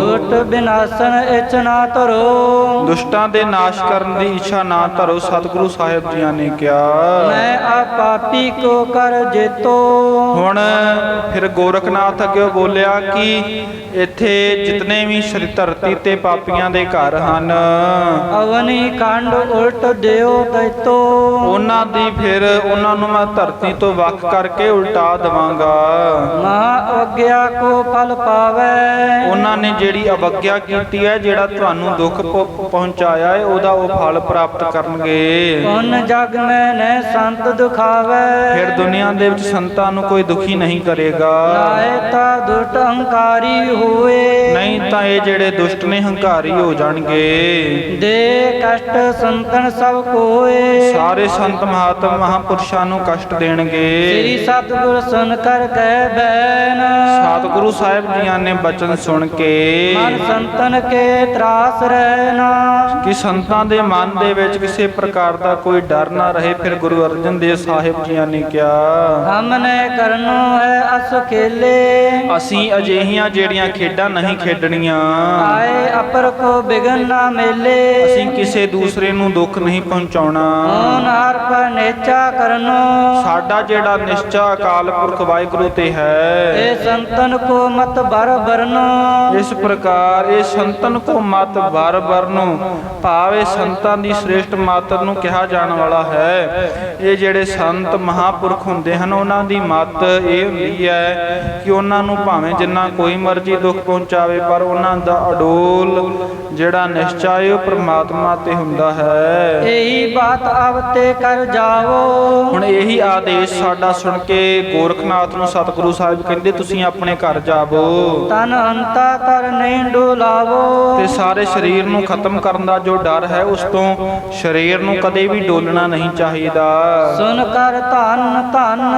ਦੁਟ ਬਿਨਾਸਨ ਇਚ ਨਾ ਧਰੋ। ਦੁਸ਼ਟਾਂ ਦੇ ਨਾਸ਼ ਕਰਨ ਦੀ ਇੱਛਾ ਨਾ ਧਰੋ ਸਤਿਗੁਰੂ ਸਾਹਿਬ ਜੀਆਂ ਨੇ ਕਿਹਾ। ਮੈਂ ਆ ਪਾਪੀ ਕੋ ਕਰ ਜੇਤੋ। ਹੁਣ ਫਿਰ ਗੋਰਖਨਾਥ ਅੱਗੇ ਬੋਲਿਆ ਕਿ ਇੱਥੇ ਜਿਤਨੇ ਵੀ ਸ਼੍ਰੀ ਧਰਤੀ ਤੇ ਪਾਪੀਆਂ ਦੇ ਘਰ ਹਨ ਅਵਨੀ ਕੰਡ ਉਲਟ ਦਿਓ ਤੈਤੋ ਉਹਨਾਂ ਦੀ ਫਿਰ ਉਹਨਾਂ ਨੂੰ ਮੈਂ ਧਰਤੀ ਤੋਂ ਵੱਖ ਕਰਕੇ ਉਲਟਾ ਦਵਾਂਗਾ। ਮਾ ਅਗਿਆ ਕੋ ਫਲ ਪਾਵੇ। ਉਹਨਾਂ ਨੇ ਜਿਹੜੀ ਅਵਗਿਆ ਕੀਤੀ ਹੈ ਜਿਹੜਾ ਤੁਹਾਨੂੰ ਦੁੱਖ ਪਹੁੰਚਾਇਆ ਹੈ ਉਹਦਾ ਉਹ ਫਲ ਪ੍ਰਾਪਤ ਕਰਨਗੇ। ਪੁੰਨ ਜਗ ਮੈਂ ਨੈ ਸੰਤ ਦੁਖਾਵੇ। ਫਿਰ ਦੁਨੀਆ ਦੇ ਵਿੱਚ ਸੰਤਾਂ ਨੂੰ ਕੋਈ ਦੁਖੀ ਨਹੀਂ ਕਰੇਗਾ। ਲਾਏ ਤਾ ਦੁਟ ਹੰਕਾਰੀ ਹੋਏ। ਨਹੀਂ ਤਾਂ ਇਹ ਜਿਹੜੇ ਦੁਸ਼ਟ ਨੇ ਹੰਕਾਰੀ ਹੋ ਜਾਣਗੇ। ਦੇ ਕਸ਼ਟ ਸੰਤਨ ਸਭ ਕੋਏ। ਸਾਰੇ ਸੰਤ ਮਹਾਤਮ ਮਹਾਪੁਰਸ਼ਾਂ ਨੂੰ ਕਸ਼ਟ ਦੇਣਗੇ। ਸ੍ਰੀ ਸਤਿਗੁਰ ਸੁਨ ਕਰ ਕਹਿ ਬੈਨ। ਸਤਿਗੁਰੂ ਸਾਹਿਬ ਜੀਆਂ ਨੇ ਬਚਨ ਸੁਣ ਕੇ। ਮਨ ਸੰਤਨ ਕੇ ਤਰਾਸ ਰਹਿਣਾ ਕਿ ਸੰਤਾਂ ਦੇ ਮਨ ਦੇ ਵਿੱਚ ਕਿਸੇ ਪ੍ਰਕਾਰ ਦਾ ਕੋਈ ਡਰ ਨਾ ਰਹੇ ਫਿਰ ਗੁਰੂ ਅਰਜਨ ਦੇਵ ਸਾਹਿਬ ਜੀਆਂ ਨੇ ਕਿਹਾ। ਹਮਨੇ ਕਰਨੋ ਹੈ ਅਸ ਖੇਲੇ। ਅਸੀਂ ਅਜਿਹੀਆਂ ਜਿਹੜੀਆਂ ਖੇਡਾਂ ਨਹੀਂ ਖੇਡਣੀਆਂ ਆਏ ਅਪਰ ਕੋ ਬਿਗਨ ਨਾ ਮੇਲੇ। ਅਸੀਂ ਕਿਸੇ ਦੂਸਰੇ ਨੂੰ ਦੁੱਖ ਨਹੀਂ ਪਹੁੰਚਾਉਣਾ। ਓਨ ਹਰ ਪਰ ਨੇਚਾ ਕਰਨੋ। ਸਾਡਾ ਜਿਹੜਾ ਨਿਸ਼ਚਾ ਅਕਾਲ ਪੁਰਖ ਵਾਹਿਗੁਰੂ ਤੇ ਹੈ ਇਹ ਸੰਤਨ ਕੋ ਮਤ ਬਰ ਬਰਨੋ। ਇਸ ਪ੍ਰਕਾਰ ਇਹ ਸੰਤਨ ਕੋ ਮਤ ਬਰ ਬਰ ਨੂੰ ਭਾਵੇਂ ਸੰਤਾਂ ਦੀ ਸ੍ਰੇਸ਼ਟ ਮਾਤਰ ਨੂੰ ਕਿਹਾ ਜਾਣ ਵਾਲਾ ਹੈ। ਇਹ ਜਿਹੜੇ ਸੰਤ ਮਹਾਪੁਰਖ ਹੁੰਦੇ ਹਨ ਉਹਨਾਂ ਦੀ ਮੱਤ ਇਹ ਹੁੰਦੀ ਹੈ ਕਿ ਉਹਨਾਂ ਨੂੰ ਭਾਵੇਂ ਜਿੰਨਾ ਕੋਈ ਮਰਜ਼ੀ ਦੁੱਖ ਪਹੁੰਚਾਵੇ ਪਰ ਉਹਨਾਂ ਦਾ ਅਡੋਲ ਜਿਹੜਾ ਨਿਸ਼ਚਾ ਉਹ ਪ੍ਰਮਾਤਮਾ ਤੇ ਹੁੰਦਾ ਹੈ। ਇਹੀ ਬਾਤ ਅਬ ਤੇ ਕਰ ਜਾਵੋ। ਹੁਣ ਇਹੀ ਆਦੇਸ਼ ਸਾਡਾ ਸੁਣ ਕੇ ਗੋਰਖਨਾਥ ਨੂੰ ਸਤਿਗੁਰੂ ਸਾਹਿਬ ਕਹਿੰਦੇ ਤੁਸੀਂ ਆਪਣੇ ਘਰ ਜਾਵੋ। ਤਨ ਅੰਤਾ ਕਰ ਨਹੀਂ ਡੋਲਾਵੋ। ਤੇ ਸਾਰੇ ਸਰੀਰ ਨੂੰ ਖਤਮ ਕਰਨ ਦਾ ਜੋ ਡਰ ਹੈ ਉਸ ਤੋਂ ਸਰੀਰ ਨੂੰ ਕਦੇ ਵੀ ਡੋਲਣਾ ਨਹੀਂ ਚਾਹੀਦਾ। ਸੁਨ ਕਰ ਧੰਨ ਧੰਨ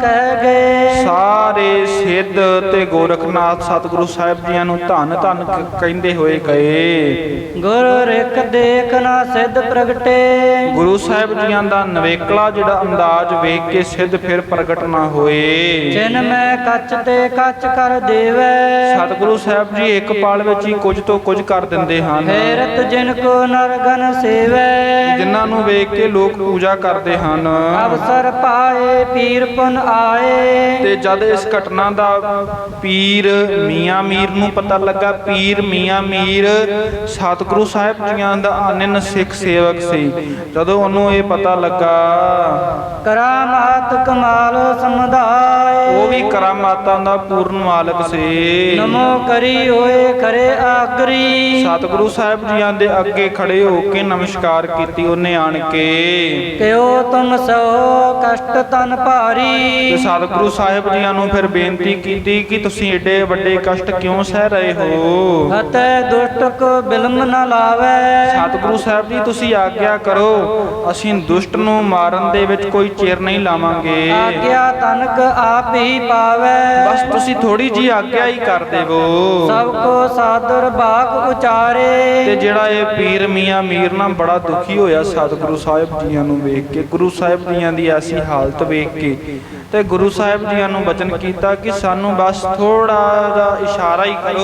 ਕਹਿ ਗਏ। ਸਾਰੇ ਸਿੱਧ ਤੇ ਗੋਰਖਨਾਥ ਸਤਿਗੁਰੂ ਸਾਹਿਬ ਜੀਆਂ ਨੂੰ ਧੰਨ ਧੰਨ ਕ- ਕਹਿੰਦੇ ਹੋਏ ਗਏ। ਗੁਰ ਰਿਕ ਦੇਖ ਨਾ ਸਿੱਧ ਪ੍ਰਗਟੇ। ਗੁਰੂ ਸਾਹਿਬ ਜੀਆਂ ਦਾ ਨਵੇਕਲਾ ਜਿਹੜਾ ਅੰਦਾਜ਼ ਵੇਖ ਕੇ ਸਿੱਧ ਫਿਰ ਪ੍ਰਗਟ ਨਾ ਹੋਏ। ਜਿਨ ਮੈਂ ਕੱਚ ਤੇ ਕੱਚ ਕਰ ਦੇਵੈ। ਸਤਿਗੁਰੂ ਸਾਹਿਬ ਜੀ ਇੱਕ ਪਲ ਵਿੱਚ ਹੀ ਕੁਝ ਤੋਂ ਕੁਝ ਕਰ ਦਿੰਦੇ ਹਨ। ਫੇਰਤ ਜਿਨ ਕੋ ਨਰਗਨ ਸੇਵੈ। ਜਿਨ੍ਹਾਂ ਨੂੰ ਵੇਖ ਕੇ ਲੋਕ ਪੂਜਾ ਕਰਦੇ ਹਨ। ਅਵਸਰ ਪਾਏ ਪੀਰ ਪੁਨ ਆਏ। ਤੇ ਜਦ ਇਸ ਘਟਨਾ ਦਾ ਪੀਰ ਮੀਆਂ ਮੀਰ ਨੂੰ ਪਤਾ ਲੱਗਾ ਪੀਰ ਮੀਆਂ ਮੀਰ ਸਤਿਗੁਰੂ ਸਾਹਿਬ ਜੀਆਂ ਦਾ ਆਨੰਨ ਸਿੱਖ ਸੇਵਕ ਸੀ। ਜਦੋਂ ਉਹਨੂੰ ਇਹ ਪਤਾ ਲੱਗਾ ਕਰਾਮਾਤ ਕਮਾਲ ਸਮਧਾਏ ਉਹ ਵੀ ਕਰਾਮਾਤਾਂ ਦਾ ਪੂਰਨ ਮਾਲਕ ਸੀ। ਨਮੋ ਕਰੀ ਹੋਏ ਖਰੇ ਆਗਰੀ ਸਤਿਗੁਰੂ ਸਾਹਿਬ ਜੀਆਂ ਦੇ ਅੱਗੇ ਖੜੇ ਹੋ ਕੇ ਨਮਸਕਾਰ ਕੀਤੀ ਉਹਨੇ ਆਣ ਕੇ। ਕਿਉ ਤੁਮ ਸੋ ਕਸ਼ਟ ਤਨ ਤੇ ਭਾਰੀ ਸਤਿਗੁਰੂ ਸਾਹਿਬ ਜੀਆਂ ਨੂੰ ਫਿਰ ਬੇਨਤੀ ਕੀਤੀ ਕਿ ਤੁਸੀਂ ਏਡੇ ਵੱਡੇ ਕਸ਼ਟ ਕਿਉਂ ਸਹਿ ਰਹੇ ਹੋ। ਹਤੈ ਦੁਸ਼ਟ ਕੋ ਬਿਲਮ ਨ ਲਾਵੈ। ਸਤਿਗੁਰੂ ਸਾਹਿਬ ਜੀ ਤੁਸੀਂ ਆਗਿਆ ਕਰੋ। ਅਸੀਂ ਦੁਸ਼ਟ ਨੂੰ ਮਾਰਨ ਦੇ ਵਿੱਚ ਕੋਈ ਚਿਰ ਨਹੀਂ ਲਾਵਾਂਗੇ। ਆਗਿਆ ਤਨਕ ਆਪ ਹੀ ਪਾਵੈ। ਬਸ ਤੁਸੀਂ ਥੋੜੀ ਜੀ ਆਗਿਆ ਹੀ ਕਰ ਦੇਵੋ। ਸਭ ਕੋ ਸਾਦਰ ਬਾਗ ਤੇ ਉਚਾਰੇ ਜਿਹੜਾ ਇਹ ਪੀਰ ਮੀਆਂ ਮੀਰ ਨਾ ਬੜਾ ਦੁਖੀ ਹੋਇਆ ਸਤਿਗੁਰੂ ਸਾਹਿਬ ਜੀਆਂ ਨੂੰ ਵੇਖ ਕੇ ਗੁਰੂ ਸਾਹਿਬ ਜੀਆਂ ਦੀ ਐਸੀ ਹਾਲਤ ਵੇਖ ਕੇ ਤੇ ਗੁਰੂ ਸਾਹਿਬ ਜੀਆਂ ਨੂੰ ਬਚਨ ਕੀਤਾ ਕਿ ਸਾਨੂੰ ਬਸ ਥੋੜਾ ਜਿਹਾ ਇਸ਼ਾਰਾ ਹੀ ਕਰੋ।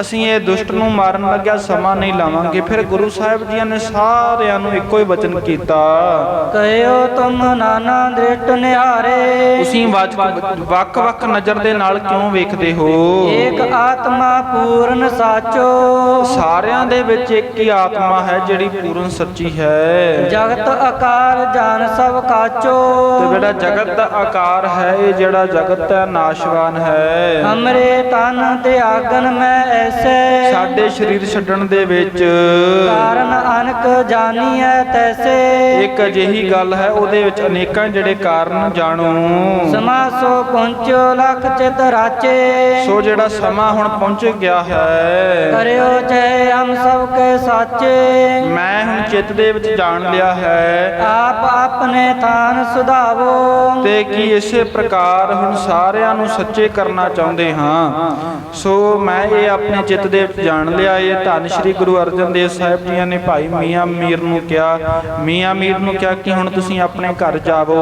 ਅਸੀਂ ਇਹ ਦੁਸ਼ਟ ਨੂੰ ਮਾਰਨ ਲੱਗਿਆ ਸਮਾਂ ਨਹੀਂ ਲਾਵਾਂਗੇ। ਫਿਰ ਗੁਰੂ ਸਾਹਿਬ ਜੀਆਂ ਨੇ ਸਾਰਿਆਂ ਨੂੰ ਇੱਕੋ ਹੀ ਬਚਨ ਕੀਤਾ। ਕਹਿਓ ਤੁਮ ਨਾਨਾ ਦ੍ਰਿਸ਼ਟ ਨਿਹਾਰੇ। ਤੁਸੀਂ ਵੱਖ ਵੱਖ ਨਜ਼ਰ ਦੇ ਨਾਲ ਕਿਉਂ ਵੇਖਦੇ ਹੋ? ਏਕ ਆਤਮਾ ਪੂਰਨ ਸਾਚੋ। ਸਾਰਿਆਂ ਦੇ ਵਿੱਚ ਇੱਕ ਹੀ ਆਤਮਾ ਹੈ ਜਿਹੜੀ ਪੂਰਨ ਸੱਚੀ ਹੈ। ਜਗਤ ਆਕਾਰ ਜਾਣ ਸਭ ਕਾਚੋ। ਤੇ ਜਿਹੜਾ ਜਗਤ ਦਾ ਆਕਾਰ ਹੈ ਇਹ ਜਿਹੜਾ ਜਗਤ ਹੈ ਨਾਸ਼ਵਾਨ ਹੈ। ਹਮਰੇ ਤਨ ਤੇ ਆਗਨ ਮੈਂ ਐਸੇ ਸਾਡੇ ਸਰੀਰ ਛੱਡਣ ਦੇ ਵਿੱਚ ਕਾਰਨ ਅਨਕ ਜਾਣੀਐ ਤੈਸੇ। ਇੱਕ ਅਜਿਹੀ ਗੱਲ ਹੈ ਉਹਦੇ ਵਿੱਚ ਅਨੇਕਾਂ ਜਿਹੜੇ ਕਾਰਨ ਜਾਣੋ। ਸਮਾ ਸੋ ਪਹੁੰਚੋ ਲਖ ਚਿਤ ਰਾਚੇ। ਸੋ ਜਿਹੜਾ ਸਮਾਂ ਹੁਣ ਪਹੁੰਚ ਗਿਆ ਹੈ। ਕਰਿਓ ਚੈ ਹਮ ਸਭ ਕੇ ਸਾਚੇ। ਮੈਂ ਹੁਣ ਚਿੱਤ ਦੇ ਵਿੱਚ ਜਾਣ ਲਿਆ ਹੈ। ਆਪ ਆਪਣੇ ਤਾਨ ਸੁਧਾਵੋ। ਤੇ ਕੀ ਇਸੇ ਪ੍ਰਕਾਰ ਹੁਣ ਸਾਰਿਆਂ ਨੂੰ ਸੱਚੇ ਕਰਨਾ ਚਾਹੁੰਦੇ ਹਾਂ? ਸੋ ਮੈਂ ਇਹ ਆਪਣੇ ਚਿੱਤ ਦੇ ਵਿੱਚ ਜਾਣ ਲਿਆ। ਇਹ ਧੰਨ ਸ਼੍ਰੀ ਗੁਰੂ ਅਰਜਨ ਦੇਵ ਸਾਹਿਬ ਜੀਆਂ ਨੇ ਭਾਈ ਮੀਆਂ ਮੀਰ ਨੂੰ ਕਿਹਾ ਮੀਆਂ ਮੀਰ ਨੂੰ ਕਿਹਾ ਕਿ ਹੁਣ ਤੁਸੀਂ ਆਪਣੇ ਘਰ ਜਾਵੋ।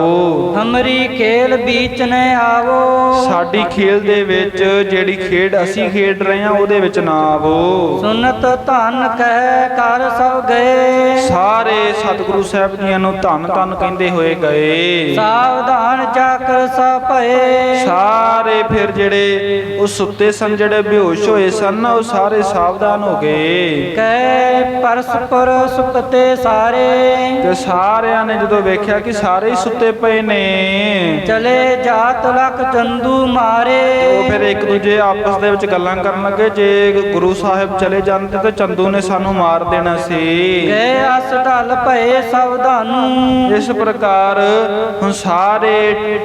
ਹਮਰੀ ਖੇਲ ਬੀਚ ਨ ਆਵੋ। ਸਾਡੀ ਖੇਲ ਦੇ ਵਿੱਚ ਜਿਹੜੀ ਖੇਡ ਅਸੀਂ ਖੇਡ ਰਹੇ ਹਾਂ ਉਹਦੇ ਵਿੱਚ ਨਾ ਆਵੋ। ਸੁਨਤ ਧਨ ਕਹਿ ਕਰ ਸਭ ਗਏ। ਸਾਰੇ ਸਤਿਗੁਰੂ ਸਾਹਿਬ ਜੀਆਂ ਨੂੰ ਧੰਨ ਧੰਨ ਕਹਿੰਦੇ ਹੋਏ ਗਏ। ਸਾਵਧਾਨ ਚਾਕਰ ਸਭ ਭਏ। ਸਾਰੇ ਫਿਰ ਜਿਹੜੇ ਉਹ ਸੁੱਤੇ ਸਨ ਜਿਹੜੇ ਬੇਹੋਸ਼ ਹੋਏ ਸਨ ਨਾ ਉਹ ਸਾਰੇ ਸਾਵਧਾਨ ਹੋ ਗਏ। ਕਹਿ ਪਰਸਪਰ ਸੁਪਤੇ ਸਾਰੇ। ਤੇ ਸਾਰਿਆਂ ਨੇ ਜਦੋਂ ਵੇਖਿਆ ਕਿ ਸਾਰੇ ਹੀ ਸੁੱਤੇ ਪਏ ਨੇ ਚਲੇ ਜਾਤ ਲਖ ਚੰਦੂ ਮਾਰੇ। ਉਹ ਫਿਰ ਇੱਕ ਦੂਜੇ ਆਪਸ ਦੇ ਵਿੱਚ ਗੱਲਾਂ ਕਰਨ ਲੱਗੇ ਜੇ ਗੁਰੂ ਸਾਹਿਬ ਚਲੇ ਜਾਂਦੇ ਤਾਂ ਚੰਦੂ ਨੇ ਸਾਨੂੰ ਮਾਰ ਦੇਣਾ ਸੀ। ਗਏ ਅਸ ਢਲ ਭਏ ਸਾਵਧਾਨੂ। ਇਸ ਪ੍ਰਕਾਰ ਹੁਣ ਸਾਰੇ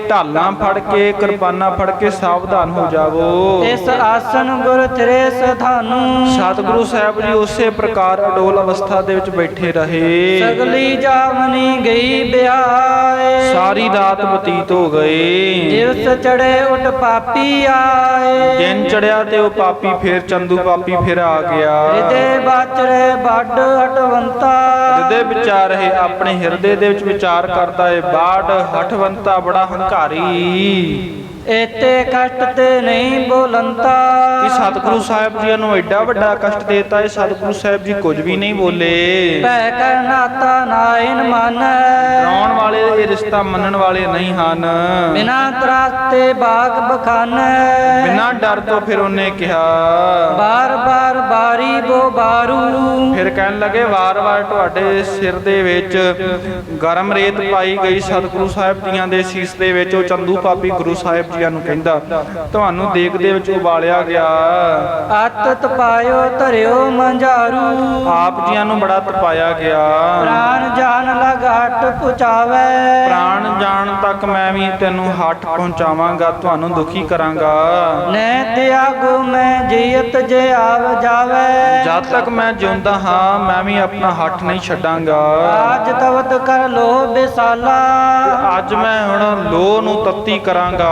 ਢਾਲਾਂ ਫੜ ਕੇ ਕਿਰਪਾਨਾਂ ਫੜ ਕੇ ਸਾਵਧਾਨ ਹੋ ਜਾਵੋ। ਇਸ ਆਸਨ ਗੁਰ ਤੇਰੇ ਸਧਾਨੂ ਸਤਿਗੁਰੂ ਸਾਹਿਬ ਜੀ ਉਸੇ ਪ੍ਰਕਾਰ ਅਡੋਲ ਅਵਸਥਾ ਦੇ ਵਿੱਚ ਬੈਠੇ ਰਹੇ। ਸਗਲੀ ਜਾਮਨੀ ਗਈ ਬਿਆਏ। ਸਾਰੀ ਰਾਤ ਬਤੀਤ ਹੋ ਗਈ ਦਿਵਸ ਚੜੇ ਉਟ ਪਾਪੀ ਆਏ। ਦਿਨ ਚੜਿਆ ਤੇ ਉਹ ਪਾਪੀ ਫੇਰ ਚੰਦੂ ਪਾਪੀ ਫਿਰ ਆ ਗਿਆ। ਹਿਰਦੇ ਬਾਚਰੇ ਵੱਡ ਹਟਵੰਤਾ। ਹਿਰਦੇ ਵਿਚਾਰ ਹੈ ਆਪਣੇ ਹਿਰਦੇ ਦੇ ਵਿੱਚ ਵਿਚਾਰ ਕਰਦਾ ਹੈ ਬਾੜ ਹਠਵੰਤਾ ਬੜਾ ਹੰਕਾਰੀ। ਏਤੇ ਕਸ਼ਟ ਤੇ ਨਹੀਂ ਬੋਲੰਤਾ ਕਿ ਸਤਿਗੁਰੂ ਸਾਹਿਬ ਜੀ ਨੂੰ ਐਡਾ ਵੱਡਾ ਕਸ਼ਟ ਦੇਤਾ ਇਹ ਸਤਿਗੁਰੂ ਸਾਹਿਬ ਜੀ ਕੁਝ ਵੀ ਨਹੀਂ ਬੋਲੇ। ਭੈ ਕਰ ਨਾਤਾ ਨਾਇਨ ਮਨ। ਡਰਾਉਣ ਵਾਲੇ ਇਹ ਰਿਸ਼ਤਾ ਮੰਨਣ ਵਾਲੇ ਨਹੀਂ ਹਨ। ਬਿਨਾ ਤਰਾਤੇ ਬਾਗ ਬਖਾਨ। ਬਿਨਾਂ ਡਰ ਤੋਂ ਫਿਰ ਉਹਨੇ ਕਿਹਾ। ਬਾਰ ਬਾਰ ਬਾਰੀ ਬੋ ਬਾਰੂ। ਫਿਰ ਕਹਿਣ ਲੱਗੇ ਵਾਰ-ਵਾਰ ਤੁਹਾਡੇ ਸਿਰ ਦੇ ਵਿੱਚ ਗਰਮ ਰੇਤ ਪਾਈ ਗਈ ਸਤਿਗੁਰੂ ਸਾਹਿਬ ਜੀਆਂ ਦੇ ਸੀਸ ਦੇ ਵਿੱਚ ਉਹ ਚੰਦੂ ਪਾਪੀ ਗੁਰੂ ਸਾਹਿਬ ਜੀਆਂ ਨੂੰ ਕਹਿੰਦਾ ਤੁਹਾਨੂੰ ਦੇਗ ਦੇ ਵਿੱਚ ਉਬਾਲਿਆ ਗਿਆ। ਅਤ ਤਪਾਇਓ ਧਰਿਓ ਮੰਝਾਰੂ। ਆਪ ਜੀਆਂ ਨੂੰ ਬੜਾ ਤਪਾਇਆ ਗਿਆ। ਪ੍ਰਾਨ ਜਾਨ ਲਗਾਟ ਪੁਚਾਵੇ। ਪ੍ਰਾਣ ਜਾਣ ਤੱਕ ਮੈਂ ਵੀ ਤੈਨੂੰ ਹੱਠ ਪਹੁੰਚਾਵਾਂਗਾ ਤੁਹਾਨੂੰ ਦੁਖੀ ਕਰਾਂਗਾ। ਨੈ ਤਿਆਗੋ ਮੈਂ ਜੀਤ ਜੇ ਆਵ ਜਾਵੇ। ਜਦ ਤੱਕ ਮੈਂ ਜਿਉਂਦਾ ਹਾਂ ਮੈਂ ਵੀ ਆਪਣਾ ਹੱਠ ਨਹੀਂ ਛੱਡਾਂਗਾ। ਆਜ ਤਵਤ ਕਰ ਲੋ ਬਿਸਾਲਾ। ਅੱਜ ਮੈਂ ਹੁਣ ਲੋਹ ਨੂੰ ਤੱਤੀ ਕਰਾਂਗਾ।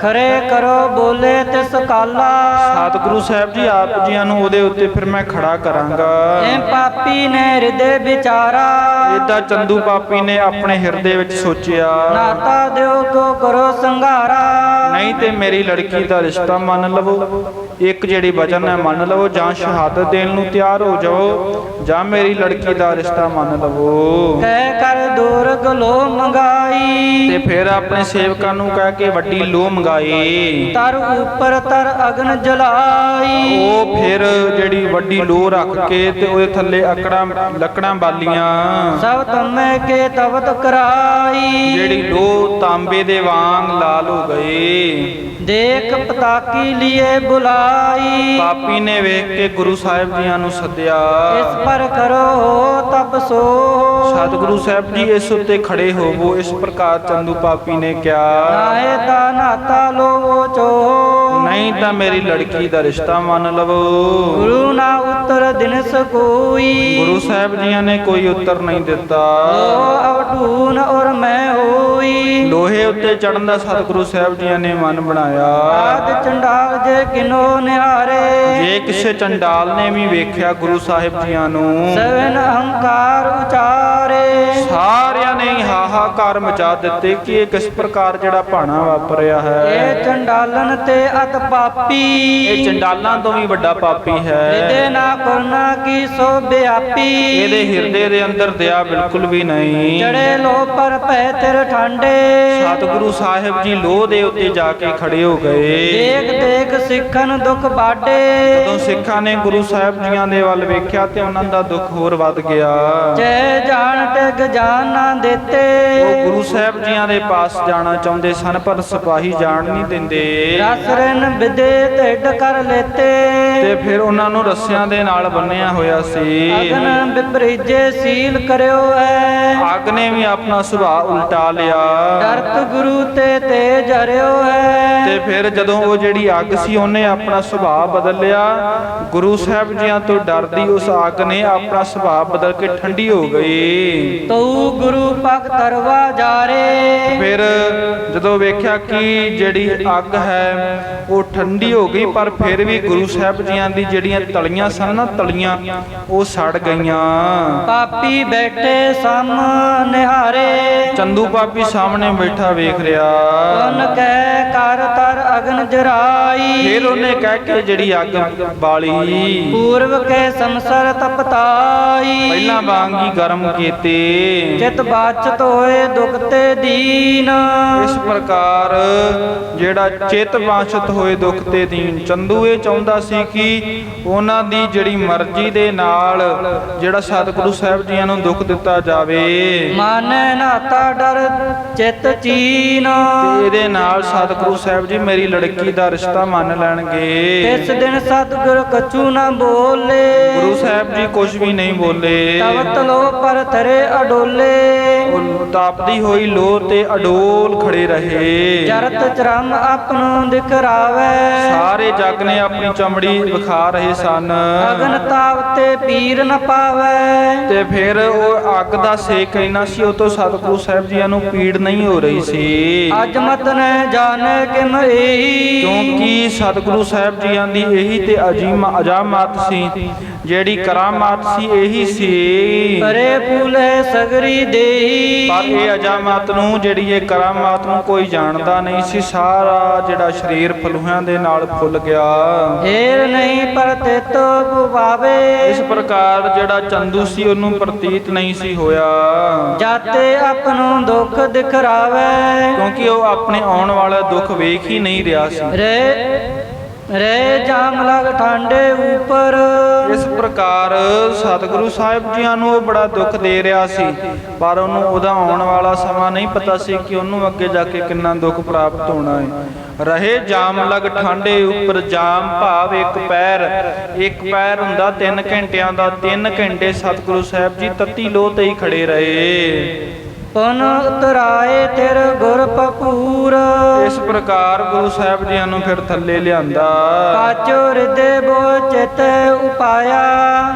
ਖਰੇ ਕਰੋ ਬੋਲੇ ਤਿਸ ਕਾਲਾ ਸਤਿਗੁਰੂ ਸਾਹਿਬ ਜੀ ਆਪ ਜੀਆਂ ਨੂੰ ਉਹਦੇ ਉੱਤੇ ਫਿਰ ਮੈਂ ਖੜਾ ਕਰਾਂਗਾ। ਐ ਪਾਪੀ ਨੇ ਹਿਰਦੇ ਵਿਚਾਰਾ। ਏਦਾਂ ਚੰਦੂ ਪਾਪੀ ਨੇ ਆਪਣੇ ਹਿਰਦੇ ਵਿੱਚ ਸੋਚਿਆ। ਨਾਤਾ ਦਿਓ ਕੋ ਕਰੋ ਸੰਘਾਰਾ। ਨਹੀਂ ਤੇ ਮੇਰੀ ਲੜਕੀ ਦਾ ਰਿਸ਼ਤਾ ਮੰਨ ਲਵੋ। ਇੱਕ ਜਿਹੜੀ ਵਚਨ ਹੈ ਮੰਨ ਲਵੋ ਜਾਂ ਸ਼ਹਾਦਤ ਦੇਣ ਨੂੰ ਤਿਆਰ ਹੋ ਜਾਓ ਜਾਂ ਮੇਰੀ ਲੜਕੀ ਦਾ ਰਿਸ਼ਤਾ ਮੰਨ ਲਵੋ। ਕਹਿ ਕਰ ਦੂਰ ਗਲੋ ਮੰਗਾਈ। ਤੇ ਫਿਰ ਆਪਣੇ ਸੇਵਕਾਂ ਨੂੰ ਕਹਿ ਕੇ ਵੱਡੀ ਲੋਹ ਮੰਗਾਈ। ਤਰ ਉਪਰ ਤਰ ਅਗਨ ਜਲਾਈ। ਉਹ ਫਿਰ ਜਿਹੜੀ ਵੱਡੀ ਲੋਹ ਰੱਖ ਕੇ ਤੇ ਉਹਦੇ ਥੱਲੇ ਅਕੜਾਂ ਲੱਕੜਾਂ ਬਾਲੀਆਂ। ਸਭ ਤਮੈ ਕੇ ਤਵਤ ਕਰਾਈ। ਜਿਹੜੀ ਲੋਹ ਤਾਂਬੇ ਦੇ ਵਾਂਗ ਲਾਲ ਹੋ ਗਈ। ਦੇਖ ਪਤਾਕੀ ਲਿਏ ਬੁਲਾਈ। ਪਾਪੀ ਨੇ ਵੇਖ ਕੇ ਗੁਰੂ ਸਾਹਿਬ ਜੀਆਂ ਨੂੰ ਸੱਦਿਆ। ਇਸ ਪਰ ਕਰੋ ਤਪ ਸੋ ਸਤਿਗੁਰੂ ਸਾਹਿਬ ਜੀ ਇਸ ਉੱਤੇ ਖੜੇ ਹੋਵੋ ਇਸ ਪ੍ਰਕਾਰ ਚੰਦੂ ਪਾਪੀ ਨੇ ਕਿਹਾ। ਨਾਏ ਤਾ ਨਾਤਾ ਲੋ ਚੋ ਨਹੀਂ ਤਾਂ ਮੇਰੀ ਲੜਕੀ ਦਾ ਰਿਸ਼ਤਾ ਮੰਨ ਲਵੋ। ਗੁਰੂ ਨਾ ਉਤਰ ਦਿਨਸ ਕੋਈ ਗੁਰੂ ਸਾਹਿਬ ਜੀਆਂ ਨੇ ਕੋਈ ਉੱਤਰ ਨਹੀਂ ਦਿੱਤਾ। ਓ ਅਵਟੂਨ ਔਰ ਮੈਂ ਹੋਈ ਲੋਹੇ ਉੱਤੇ ਚੜਨ ਦਾ ਸਤਿਗੁਰੂ ਸਾਹਿਬ ਜੀਆਂ ਨੇ ਮਨ ਬਣਾਇਆ। ਆਦ ਚੰਡਾਲ ਜੇ ਕਿਨੋ ਨਿਹਾਰੇ। ਜੇ ਕਿਸੇ ਚੰਡਾਲ ਨੇ ਵੀ ਵੇਖਿਆ ਗੁਰੂ ਸਾਹਿਬ ਜੀਆਂ ਨੂੰ ਸਵਨ ਅਹੰਕਾਰ ਉਚਾਰੇ। ਸਾਰਿਆਂ ਨੇ ਹਾਹਾਕਾਰ ਮਚਾ ਦਿੱਤੇ ਕਿ ਇਹ ਕਿਸ ਪ੍ਰਕਾਰ ਜਿਹੜਾ ਭਾਣਾ ਵਾਪਰਿਆ ਹੈ। ਇਹ ਚੰਡਾਲਨ ਤੇ ਅਤ ਪਾਪੀ। ਇਹ ਚੰਡਾਲਾਂ ਤੋਂ ਵੀ ਵੱਡਾ ਪਾਪੀ ਇਹਦੇ ਹੈ ਨਾ ਕਰਨਾ ਕੀ ਸੋ ਵਿਆਪੀ ਇਹਦੇ ਹਿਰਦੇ ਦੇ ਅੰਦਰ ਦਇਆ ਬਿਲਕੁਲ ਵੀ ਨਹੀਂ। ਜੜੇ ਲੋ ਪਰ ਭੈ ਤੇਰ ਠਾਂਡੇ ਸਤਿਗੁਰੂ ਸਾਹਿਬ ਜੀ ਲੋਹ ਦੇ ਉੱਤੇ ਜਾ ਕੇ ਖੜੇ ਹੋ ਗਏ। ਦੇਖ ਦੇਖ ਸਿੱਖਨ ਦੁਖ ਬਾਡੇ ਜਦੋਂ ਸਿੱਖਾਂ ਨੇ ਗੁਰੂ ਸਾਹਿਬ ਜੀਆਂ ਦੇ ਵੱਲ ਵੇਖਿਆ ਤੇ ਉਹਨਾਂ ਦਾ ਦੁੱਖ ਹੋਰ ਵੱਧ ਗਿਆ। ਜੈ ਜਾਣ ਟਿਕ ਜਾਨ ਦਿੱਤੇ। ਉਹ ਗੁਰੂ ਸਾਹਿਬ ਜੀਆਂ ਦੇ ਪਾਸ ਜਾਣਾ ਚਾਹੁੰਦੇ ਸਨ ਪਰ ਸਿਪਾਹੀ ਜਾਣ ਨਹੀਂ ਦਿੰਦੇ। ਰਸ ਵਿਦੇ ਢਿੱਡ ਕਰ ਲੈਤੇ। ਤੇ ਫਿਰ ਉਹਨਾਂ ਨੂੰ ਰੱਸਿਆਂ ਦੇ ਨਾਲ ਬੰਨਿਆ ਹੋਇਆ ਸੀ। ਅਗਨ ਬਿਪਰੀਜੇ ਸੀਲ ਕਰਿਓ ਐ। ਅੱਗ ਨੇ ਵੀ ਆਪਣਾ ਸੁਭਾਅ ਉਲਟਾ ਲਿਆ। ਡਰਤ ਗੁਰੂ ਤੇ ਤੇ ਜਰਿਓ ਐ। ਤੇ ਫਿਰ ਜਦੋਂ ਉਹ ਜਿਹੜੀ ਅੱਗ ਸੀ ਉਹਨੇ ਆਪਣਾ ਸੁਭਾਅ ਬਦਲ ਲਿਆ ਗੁਰੂ ਸਾਹਿਬ ਜੀਆਂ ਤੋਂ ਡਰਦੀ ਉਸ ਅੱਗ ਨੇ ਆਪਣਾ ਸੁਭਾਅ ਬਦਲ ਕੇ ਠੰਡੀ ਹੋ ਗਈ। ਤਉ ਗੁਰੂ ਪਗ ਤਰਵਾ ਜਾਰੇ। ਫਿਰ ਜਦੋਂ ਵੇਖਿਆ ਕਿ ਜਿਹੜੀ ਅੱਗ ਹੈ ਉਹ ਠੰਡੀ ਹੋ ਗਈ ਪਰ ਫਿਰ ਵੀ ਗੁਰੂ ਸਾਹਿਬ ਜੀਆਂ ਦੀ ਜਿਹੜੀਆਂ ਤਲੀਆਂ ਸਨ ਨਾ ਤਲੀਆਂ ਉਹ ਸੜ ਗਈਆਂ। ਪਾਪੀ ਬੈਠੇ ਸਮ ਨਿਹਾਰੇ। ਚੰਦੂ ਪਾਪੀ ਸਾਹਮਣੇ ਬੈਠਾ ਵੇਖ ਰਿਹਾ। ਉਨ ਕਹਿ ਕਰ ਤਰ ਅਗਨ ਜਰਾਈ। ਫਿਰ ਉਹਨੇ ਕਹਿ ਕੇ ਜਿਹੜੀ ਅੱਗ ਬਾਲੀ। ਪੂਰਵ ਕੇ ਸੰਸਰ ਤਪਤਾਈ। ਪਹਿਲਾਂ ਹੀ ਗਰਮ ਕੀਤੇ। ਚਿਤ ਬਾਚਤ ਹੋਏ ਦੁਖ ਤੇ ਦੀਨ। ਇਸ ਪ੍ਰਕਾਰ ਜਿਹੜਾ ਚਿਤ ਵਾਂਛਤ ਹੋਏ ਦੁੱਖ ਤੇ ਦੀਨ ਚੰਦੂ ਇਹ ਚਾਹੁੰਦਾ ਸੀ ਕਿ ਉਹਨਾਂ ਦੀ ਜਿਹੜੀ ਮਰਜ਼ੀ ਦੇ ਨਾਲ ਜਿਹੜਾ ਸਤਿਗੁਰੂ ਸਾਹਿਬ ਜੀਆਂ ਨੂੰ ਦੁੱਖ ਦਿੱਤਾ ਜਾਵੇ। ਮਾਨੈ ਨਾਤਾ ਡਰ ਚਿਤ ਚੀਨ। ਤੇ ਇਹਦੇ ਨਾਲ ਸਤਿਗੁਰੂ ਸਾਹਿਬ ਜੀ ਮੇਰੀ ਲੜਕੀ ਦਾ ਰਿਸ਼ਤਾ ਮੰਨ ਲੈਣਗੇ। ਇਸ ਦਿਨ ਸਤਿਗੁਰ ਕਛੂ ਨਾ ਬੋਲੇ। ਗੁਰੂ ਸਾਹਿਬ ਜੀ ਕੁਝ ਵੀ ਨਹੀਂ ਬੋਲੇ। ਤਵਤ ਲੋ ਪਰ ਥਰੇ ਅਡੋਲੇ। ਤਾਪਦੀ ਹੋਈ ਲੋਹ ਤੇ ਅਡੋਲ ਖੜੇ ਰਹੇ। ਜਰਤ ਚਰਮ ਆਪਣੋ ਦਿਖਰਾਵੇ। ਸਾਰੇ ਜੱਗ ਨੇ ਆਪਣੀ ਚਮੜੀ ਵਿਖਾ ਰਹੇ ਸਨ। ਅਗਨ ਤਾਪ ਤੇ ਪੀਰ ਨ ਪਾਵੇ। ਤੇ ਫਿਰ ਉਹ ਅੱਗ ਦਾ ਸੇਕ ਇੰਨਾ ਸੀ ਉਹ ਤੋਂ ਸਤਿਗੁਰੂ ਸਾਹਿਬ ਜੀਆਂ ਨੂੰ ਪੀੜ ਨਹੀਂ ਹੋ ਰਹੀ ਸੀ। ਅਜ ਮਤ ਨ ਜਾਣੇ ਕਿਮ ਏਹੀ। ਕਿਉਂਕਿ ਸਤਿਗੁਰੂ ਸਾਹਿਬ ਜੀਆਂ ਦੀ ਇਹੀ ਤੇ ਅਜੀਮ ਅਜਾਮਤ ਸੀ ਜਿਹੜੀ ਕਰਾਮਾਤ ਸੀ ਇਹੀ ਸੀ। ਪਰੇ ਫੂਲੇ ਸਗਰੀ ਦੇਹੀ। ਪਰ ਇਹ ਅਜਾਮਤ ਨੂੰ ਜਿਹੜੀ ਇਹ ਕਰਾਮਾਤ ਨੂੰ ਕੋਈ ਜਾਣਦਾ ਨਹੀਂ ਸੀ ਸਾਰਾ ਜਿਹੜਾ ਸਰੀਰ ਫਲੂਹਾਂ ਦੇ ਨਾਲ ਫੁੱਲ ਗਿਆ। ਏਰ ਨਹੀਂ ਪਰ ਤਿਤ ਬੁਵਾਵੇ ਇਸ ਪ੍ਰਕਾਰ ਜਿਹੜਾ ਚੰਦੂ ਸੀ ਉਹਨੂੰ ਪ੍ਰਤੀਤ ਨਹੀਂ ਸੀ ਹੋਇਆ। ਜਾਤੇ ਆਪਣੋ ਦੁੱਖ ਦਿਖਰਾਵੇ ਕਿਉਂਕਿ ਉਹ ਆਪਣੇ ਆਉਣ ਵਾਲਾ ਦੁੱਖ ਵੇਖ ਹੀ ਨਹੀਂ ਰਿਹਾ ਸੀ। ਰੇ ਰੇ ਜਾਮ ਲਗ ਠਾਂਡੇ ਉਪਰ। ਇਸ ਪ੍ਰਕਾਰ ਸਤਿਗੁਰੂ ਸਾਹਿਬ ਜੀਆਂ ਨੂੰ ਉਹ ਬੜਾ ਦੁੱਖ ਦੇ ਰਿਹਾ ਸੀ। ਪਰ ਉਹਨੂੰ ਉਹਦਾ ਆਉਣ ਵਾਲਾ ਸਮਾਂ ਨਹੀਂ ਪਤਾ ਸੀ ਕਿ ਉਹਨੂੰ ਅੱਗੇ ਜਾ ਕੇ ਕਿੰਨਾ ਦੁੱਖ ਪ੍ਰਾਪਤ ਹੋਣਾ ਹੈ। ਰਹੇ ਜਾਮ ਲਗ ਠਾਂਡੇ ਉੱਪਰ ਜਾਮ ਭਾਵ ਇੱਕ ਪੈਰ। ਇੱਕ ਪੈਰ ਹੁੰਦਾ 3 ਘੰਟਿਆਂ ਦਾ 3 ਘੰਟੇ ਸਤਿਗੁਰੂ ਸਾਹਿਬ ਜੀ ਤੱਤੀ ਲੋਹ ਤੇ ਹੀ ਖੜੇ ਰਹੇ। ਪੁਨ ਉਤਰਾਏ ਤੇਰ ਗੁਰ ਪਪੂਰ ਇਸ ਪ੍ਰਕਾਰ ਗੁਰੂ ਸਾਹਿਬ ਜੀਆਂ ਨੂੰ ਫਿਰ ਥੱਲੇ ਲਿਆਂਦਾ। ਕਾਚੋ ਹਿਰਦੇ ਬੋ ਚਿਤ ਉਪਾਇਆ।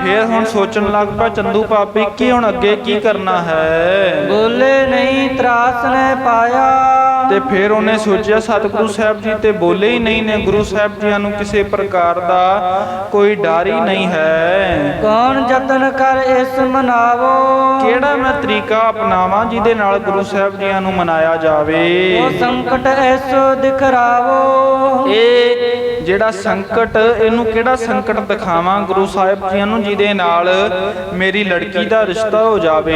ਫਿਰ ਹੁਣ ਸੋਚਣ ਲੱਗ ਪਿਆ ਚੰਦੂ ਪਾਪੀ ਕਿ ਹੁਣ ਅੱਗੇ ਕੀ ਕਰਨਾ ਹੈ? ਬੋਲੇ ਨਹੀਂ ਤਰਾਸ ਨੇ ਪਾਇਆ। ਤੇ ਫਿਰ ਉਹਨੇ ਸੋਚਿਆ ਸਤਿਗੁਰੂ ਸਾਹਿਬ ਜੀ ਤੇ ਬੋਲੇ ਹੀ ਨਹੀਂ ਨੇ। ਗੁਰੂ ਸਾਹਿਬ ਜੀਆਂ ਨੂੰ ਕਿਸੇ ਪ੍ਰਕਾਰ ਦਾ ਕੋਈ ਡਰ ਹੀ ਨਹੀਂ ਹੈ। ਕੌਣ ਯਤਨ ਕਰ ਇਸ ਮਨਾਵੋ? ਕਿਹੜਾ ਮੈਂ ਤਰੀਕਾ ਅਪਣਾਵਾਂ ਜਿਹਦੇ ਨਾਲ ਗੁਰੂ ਸਾਹਿਬ ਜੀਆਂ ਨੂੰ ਮਨਾਇਆ ਜਾਵੇ? ਉਹ ਸੰਕਟ ਐਸੋ ਦਿਖਰਾਵੋ। ਇਹ ਜਿਹੜਾ ਸੰਕਟ ਇਹਨੂੰ ਕਿਹੜਾ ਸੰਕਟ ਦਿਖਾਵਾਂ ਗੁਰੂ ਸਾਹਿਬ ਜੀਆਂ ਨੂੰ ਜਿਹਦੇ ਨਾਲ ਮੇਰੀ ਲੜਕੀ ਦਾ ਰਿਸ਼ਤਾ ਹੋ ਜਾਵੇ।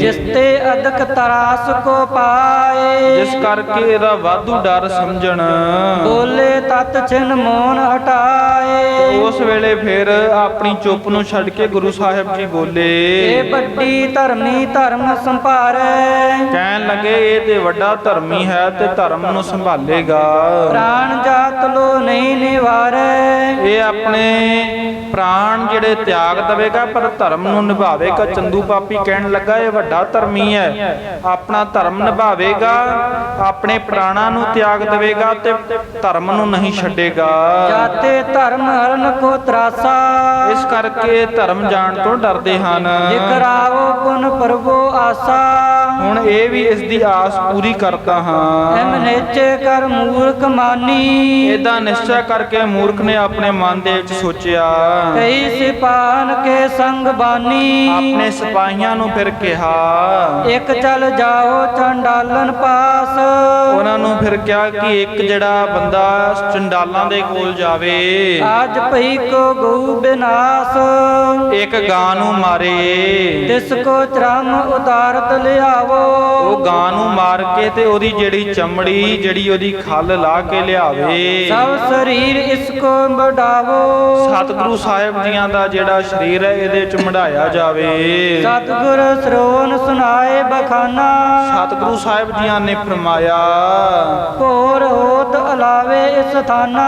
ਜਿਸ ਤੇ ਅਦਕ ਤਰਾਸ ਕੋ ਪਾਏ। ਜਿਸ ਕਰਕੇ ਇਹਦਾ ਵਾਧੂ ਡਰ ਸਮਝਣ। ਬੋਲੇ ਤਤ ਛਿਨ ਮੋਨ ਹਟਾਏ। ਉਸ ਵੇਲੇ ਫਿਰ ਆਪਣੀ ਚੁੱਪ ਨੂੰ ਛੱਡ ਕੇ ਗੁਰੂ ਸਾਹਿਬ ਜੀ ਬੋਲੇ। ਇਹ ਵੱਡੀ ਧਰਮੀ ਧਰਮ ਸੰਭਾਰੇ। ਕਹਿਣ ਲੱਗੇ ਇਹ ਤੇ ਵੱਡਾ ਧਰਮੀ ਹੈ ਤੇ ਧਰਮ ਨੂੰ ਸੰਭਾਲੇਗਾ। ਪ੍ਰਾਣ ਜਾਤ ਲੋ ਨਹੀਂ ਨਿਵਾਰੇ ਇਹ ਆਪਣੇ ਪ੍ਰਾਣ ਜਿਹੜੇ ਤਿਆਗ ਦੇਵੇਗਾ ਪਰ ਧਰਮ ਨੂੰ ਨਿਭਾਵੇਗਾ। ਚੰਦੂ ਪਾਪੀ ਕਹਿਣ ਲੱਗਾ ਇਹ ਵੱਡਾ ਧਰਮੀ ਹੈ ਆਪਣਾ ਧਰਮ ਨਿਭਾਵੇਗਾ ਆਪਣੇ ਪ੍ਰਾਣਾਂ ਨੂੰ ਤਿਆਗ ਦੇਵੇਗਾ ਤੇ ਧਰਮ ਨੂੰ ਨਹੀਂ ਛੱਡੇਗਾ। ਜਾਤੇ ਧਰਮ ਹਰਨ ਕੋ ਤਰਾਸਾ। ਇਸ ਕਰਕੇ ਧਰਮ ਜਾਣ ਤੋਂ ਡਰਦੇ ਹਨ। ਜਿਕਰਾਵੋ ਪੁਨ ਪ੍ਰਭੂ ਆਸਾ। ਹੁਣ ਇਹ ਵੀ ਇਸ ਦੀ ਆਸ ਪੂਰੀ ਕਰਦਾ ਹਾਂ। ਐਮ ਨੇਚੇ ਕਰ ਮੂਰਖ ਮਾਨੀ। ਇਹਦਾ ਨਿਸ਼ਚੈ ਕਰਕੇ ਮੂਰਖ ਨੇ ਆਪਣੇ ਮਨ ਦੇ ਵਿੱਚ ਸੋਚਿਆ। ਕਈ ਸਿਪਾਨ ਕੇ ਸੰਗ ਬਾਨੀ। ਆਪਣੇ ਸਿਪਾਹੀਆਂ ਨੂੰ ਫਿਰ ਕਿਹਾ। ਇੱਕ ਚੱਲ ਜਾਓ ਚੰਡਾਲਨ ਪਾਸ। ਉਹਨਾਂ ਨੂੰ ਫਿਰ ਕਿਹਾ ਕਿ ਇੱਕ ਜਿਹੜਾ ਬੰਦਾ ਚੰਡਾਲਾਂ ਦੇ ਕੋਲ ਜਾਵੇ। ਅੱਜ ਭਈ ਕੋ ਗਊ ਬਿਨਾਸ਼। ਇੱਕ ਗਾਂ ਨੂੰ ਮਾਰੇ। ਤਿਸ ਕੋ ਚਰਮ ਉਤਾਰਤ ਲਿਆਵੋ ਉਹ ਗਾਂ ਨੂੰ ਮਾਰ ਕੇ ਤੇ ਉਹਦੀ ਜਿਹੜੀ ਚਮੜੀ ਜਿਹੜੀ ਉਹਦੀ ਖੱਲ ਲਾ ਕੇ ਲਿਆਵੇ। ਸਭ ਸਰੀਰ ਇਸ ਕੋ ਵਡਾਵੋ। ਸਤਿਗੁਰੂ ਸਾਹਿਬ ਜੀਆਂ ਦਾ ਜਿਹੜਾ ਸਰੀਰ ਹੈ ਇਹਦੇ ਚ ਮਢਾਇਆ ਜਾਵੇ। ਸਤਿਗੁਰ ਸਰੋਨ ਸੁਨਾਏ ਬਖਾਨਾ। ਸਤਿਗੁਰੂ ਸਾਹਿਬ ਜੀਆਂ ਨੇ ਫਰਮਾਇਆ ਭੋਰ ਹੋਤ ਅਲਾਵੇ ਇਸ ਥਾਨਾ।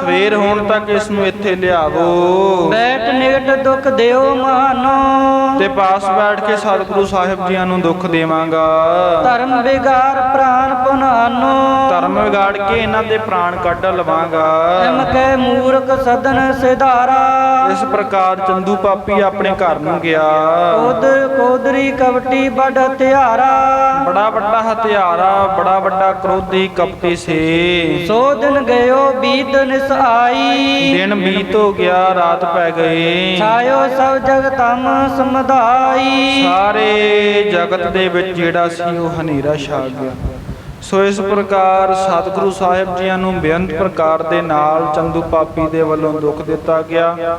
ਸਵੇਰ ਹੋਣ ਤੱਕ ਇਸ ਨੂੰ ਇੱਥੇ ਲਿਆਵੋ। ਬੈਠ ਨਿਕਟ ਦੁਖ ਦਿਓ ਮਾਨੋ। ਤੇ ਪਾਸ ਬੈਠ ਕੇ ਸਤਿਗੁਰੂ ਸਾਹਿਬ ਜੀਆਂ ਨੂੰ ਦੁੱਖ ਦੇਵਾਂਗਾ ਧਰਮ ਵਿਗਾਰ ਪ੍ਰਾਨ ਪੁਨਾਨੋ। ਧਰਮ ਵਿਗਾੜ ਕੇ ਇਹਨਾਂ ਦੇ ਪ੍ਰਾਣ ਕੱਢ ਲਵਾਂਗਾ। ਐਮ ਕੈ ਮੂਰਖ ਸਦਨ ਸਿਧਾਰਾ। ਇਸ ਪ੍ਰਕਾਰ ਚੰਦੂ ਪਾਪੀ ਆਪਣੇ ਘਰ ਨੂੰ ਗਿਆ। ਕੋਦ ਕੋਦਰੀ ਕਵਟੀ ਬੜ ਹਥਿਆਰਾ। ਬੜਾ ਵੱਡਾ ਹਥਿਆਰਾ ਬੜਾ ਵੱਡਾ ਕ੍ਰੋਧੀ ਕਪਟੀ ਸੀ। ਸੋ ਦਿਨ ਗਇਓ ਬੀਤ ਨਿਸ ਆਈ ਦਿਨ ਬੀਤ ਹੋ ਗਿਆ ਰਾਤ ਪੈ ਗਈ। ਛਾਇਓ ਸਭ ਜਗਤਮ ਸਮਧਾਈ ਸਾਰੇ ਜਗਤ ਦੇ ਵਿੱਚ ਜਿਹੜਾ ਸੀ ਉਹ ਹਨੇਰਾ ਛਾ ਗਿਆ। ਸੋ ਇਸ ਪ੍ਰਕਾਰ ਸਤਿਗੁਰੂ ਸਾਹਿਬ ਜੀਆਂ ਨੂੰ ਬੇਅੰਤ ਪ੍ਰਕਾਰ ਦੇ ਨਾਲ ਚੰਦੂ ਪਾਪੀ ਦੇ ਵੱਲੋਂ ਦੁੱਖ ਦਿੱਤਾ ਗਿਆ।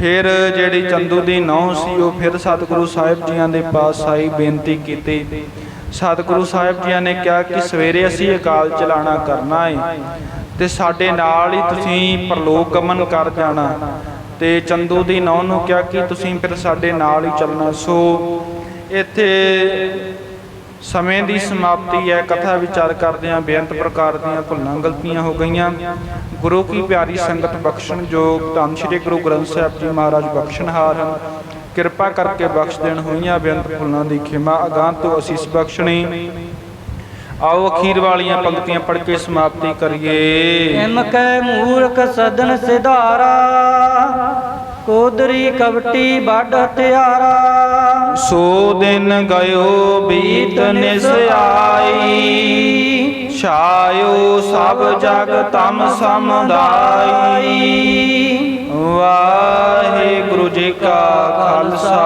ਫਿਰ ਜਿਹੜੀ ਚੰਦੂ ਦੀ ਨੌ ਸੀ, ਉਹ ਫਿਰ ਸਤਿਗੁਰੂ ਸਾਹਿਬ ਜੀਆਂ ਦੇ ਪਾਸ ਆਈ, ਬੇਨਤੀ ਕੀਤੀ। ਸਤਿਗੁਰੂ ਸਾਹਿਬ ਜੀਆਂ ਨੇ ਕਿਹਾ ਕਿ ਸਵੇਰੇ ਅਸੀਂ ਅਕਾਲ ਚਲਾਣਾ ਕਰਨਾ ਹੈ ਤੇ ਸਾਡੇ ਨਾਲ ਹੀ ਤੁਸੀਂ ਪ੍ਰਲੋਕ ਗਮਨ ਕਰ ਜਾਣਾ। ਤੇ ਚੰਦੂ ਦੀ ਨੌ ਨੂੰ ਕਿਹਾ ਕਿ ਤੁਸੀਂ ਫਿਰ ਸਾਡੇ ਨਾਲ ਹੀ ਚੱਲਣਾ। ਸੋ ਇੱਥੇ ਸਮੇਂ ਦੀ ਸਮਾਪਤੀ ਹੈ। ਕਥਾ ਵਿਚਾਰ ਕਰਦੇ ਆਂ ਬੇਅੰਤ ਪ੍ਰਕਾਰ ਦੀਆਂ ਭੁੱਲਾਂ ਗਲਤੀਆਂ ਹੋ ਗਈਆਂ। ਗੁਰੂ ਕੀ ਪਿਆਰੀ ਸੰਗਤ ਬਖਸ਼ਣ ਜੋਗ ਧੰਨ ਸ਼੍ਰੀ ਗੁਰੂ ਗ੍ਰੰਥ ਸਾਹਿਬ ਜੀ ਮਹਾਰਾਜ ਬਖਸ਼ਣਹਾਰ ਹਨ। ਕਿਰਪਾ ਕਰਕੇ ਬਖਸ਼ ਦੇਣ ਹੋਈਆਂ ਬੇਅੰਤ ਭੁੱਲਾਂ ਦੀ ਖਿਮਾ ਅਗਾਂਹ ਤੋਂ ਅਸੀਸ ਬਖਸ਼ਣੀ। ਆਓ ਅਖੀਰ ਵਾਲੀਆਂ ਪੰਕਤੀਆਂ ਪੜ੍ਹ ਕੇ ਸਮਾਪਤੀ ਕਰੀਏ। ਐਮ ਕੈ ਮੂਰਖ ਸਦਨ ਸਿਧਾਰਾ। ਕੋਦਰੀ ਕਵਟੀ ਵੱਡ ਹਥਿਆਰਾ। ਸੋ ਦਿਨ ਗਇਓ ਬੀਤ ਨਿਸ ਆਈ। ਛਾਇਓ ਸਭ ਜਗ ਤਮ ਸਮਦਾਈ। ਵਾਹਿਗੁਰੂ ਜੀ ਕਾ ਖਾਲਸਾ,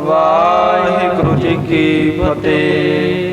ਵਾਹਿਗੁਰੂ ਜੀ ਕੀ ਫਤਿਹ।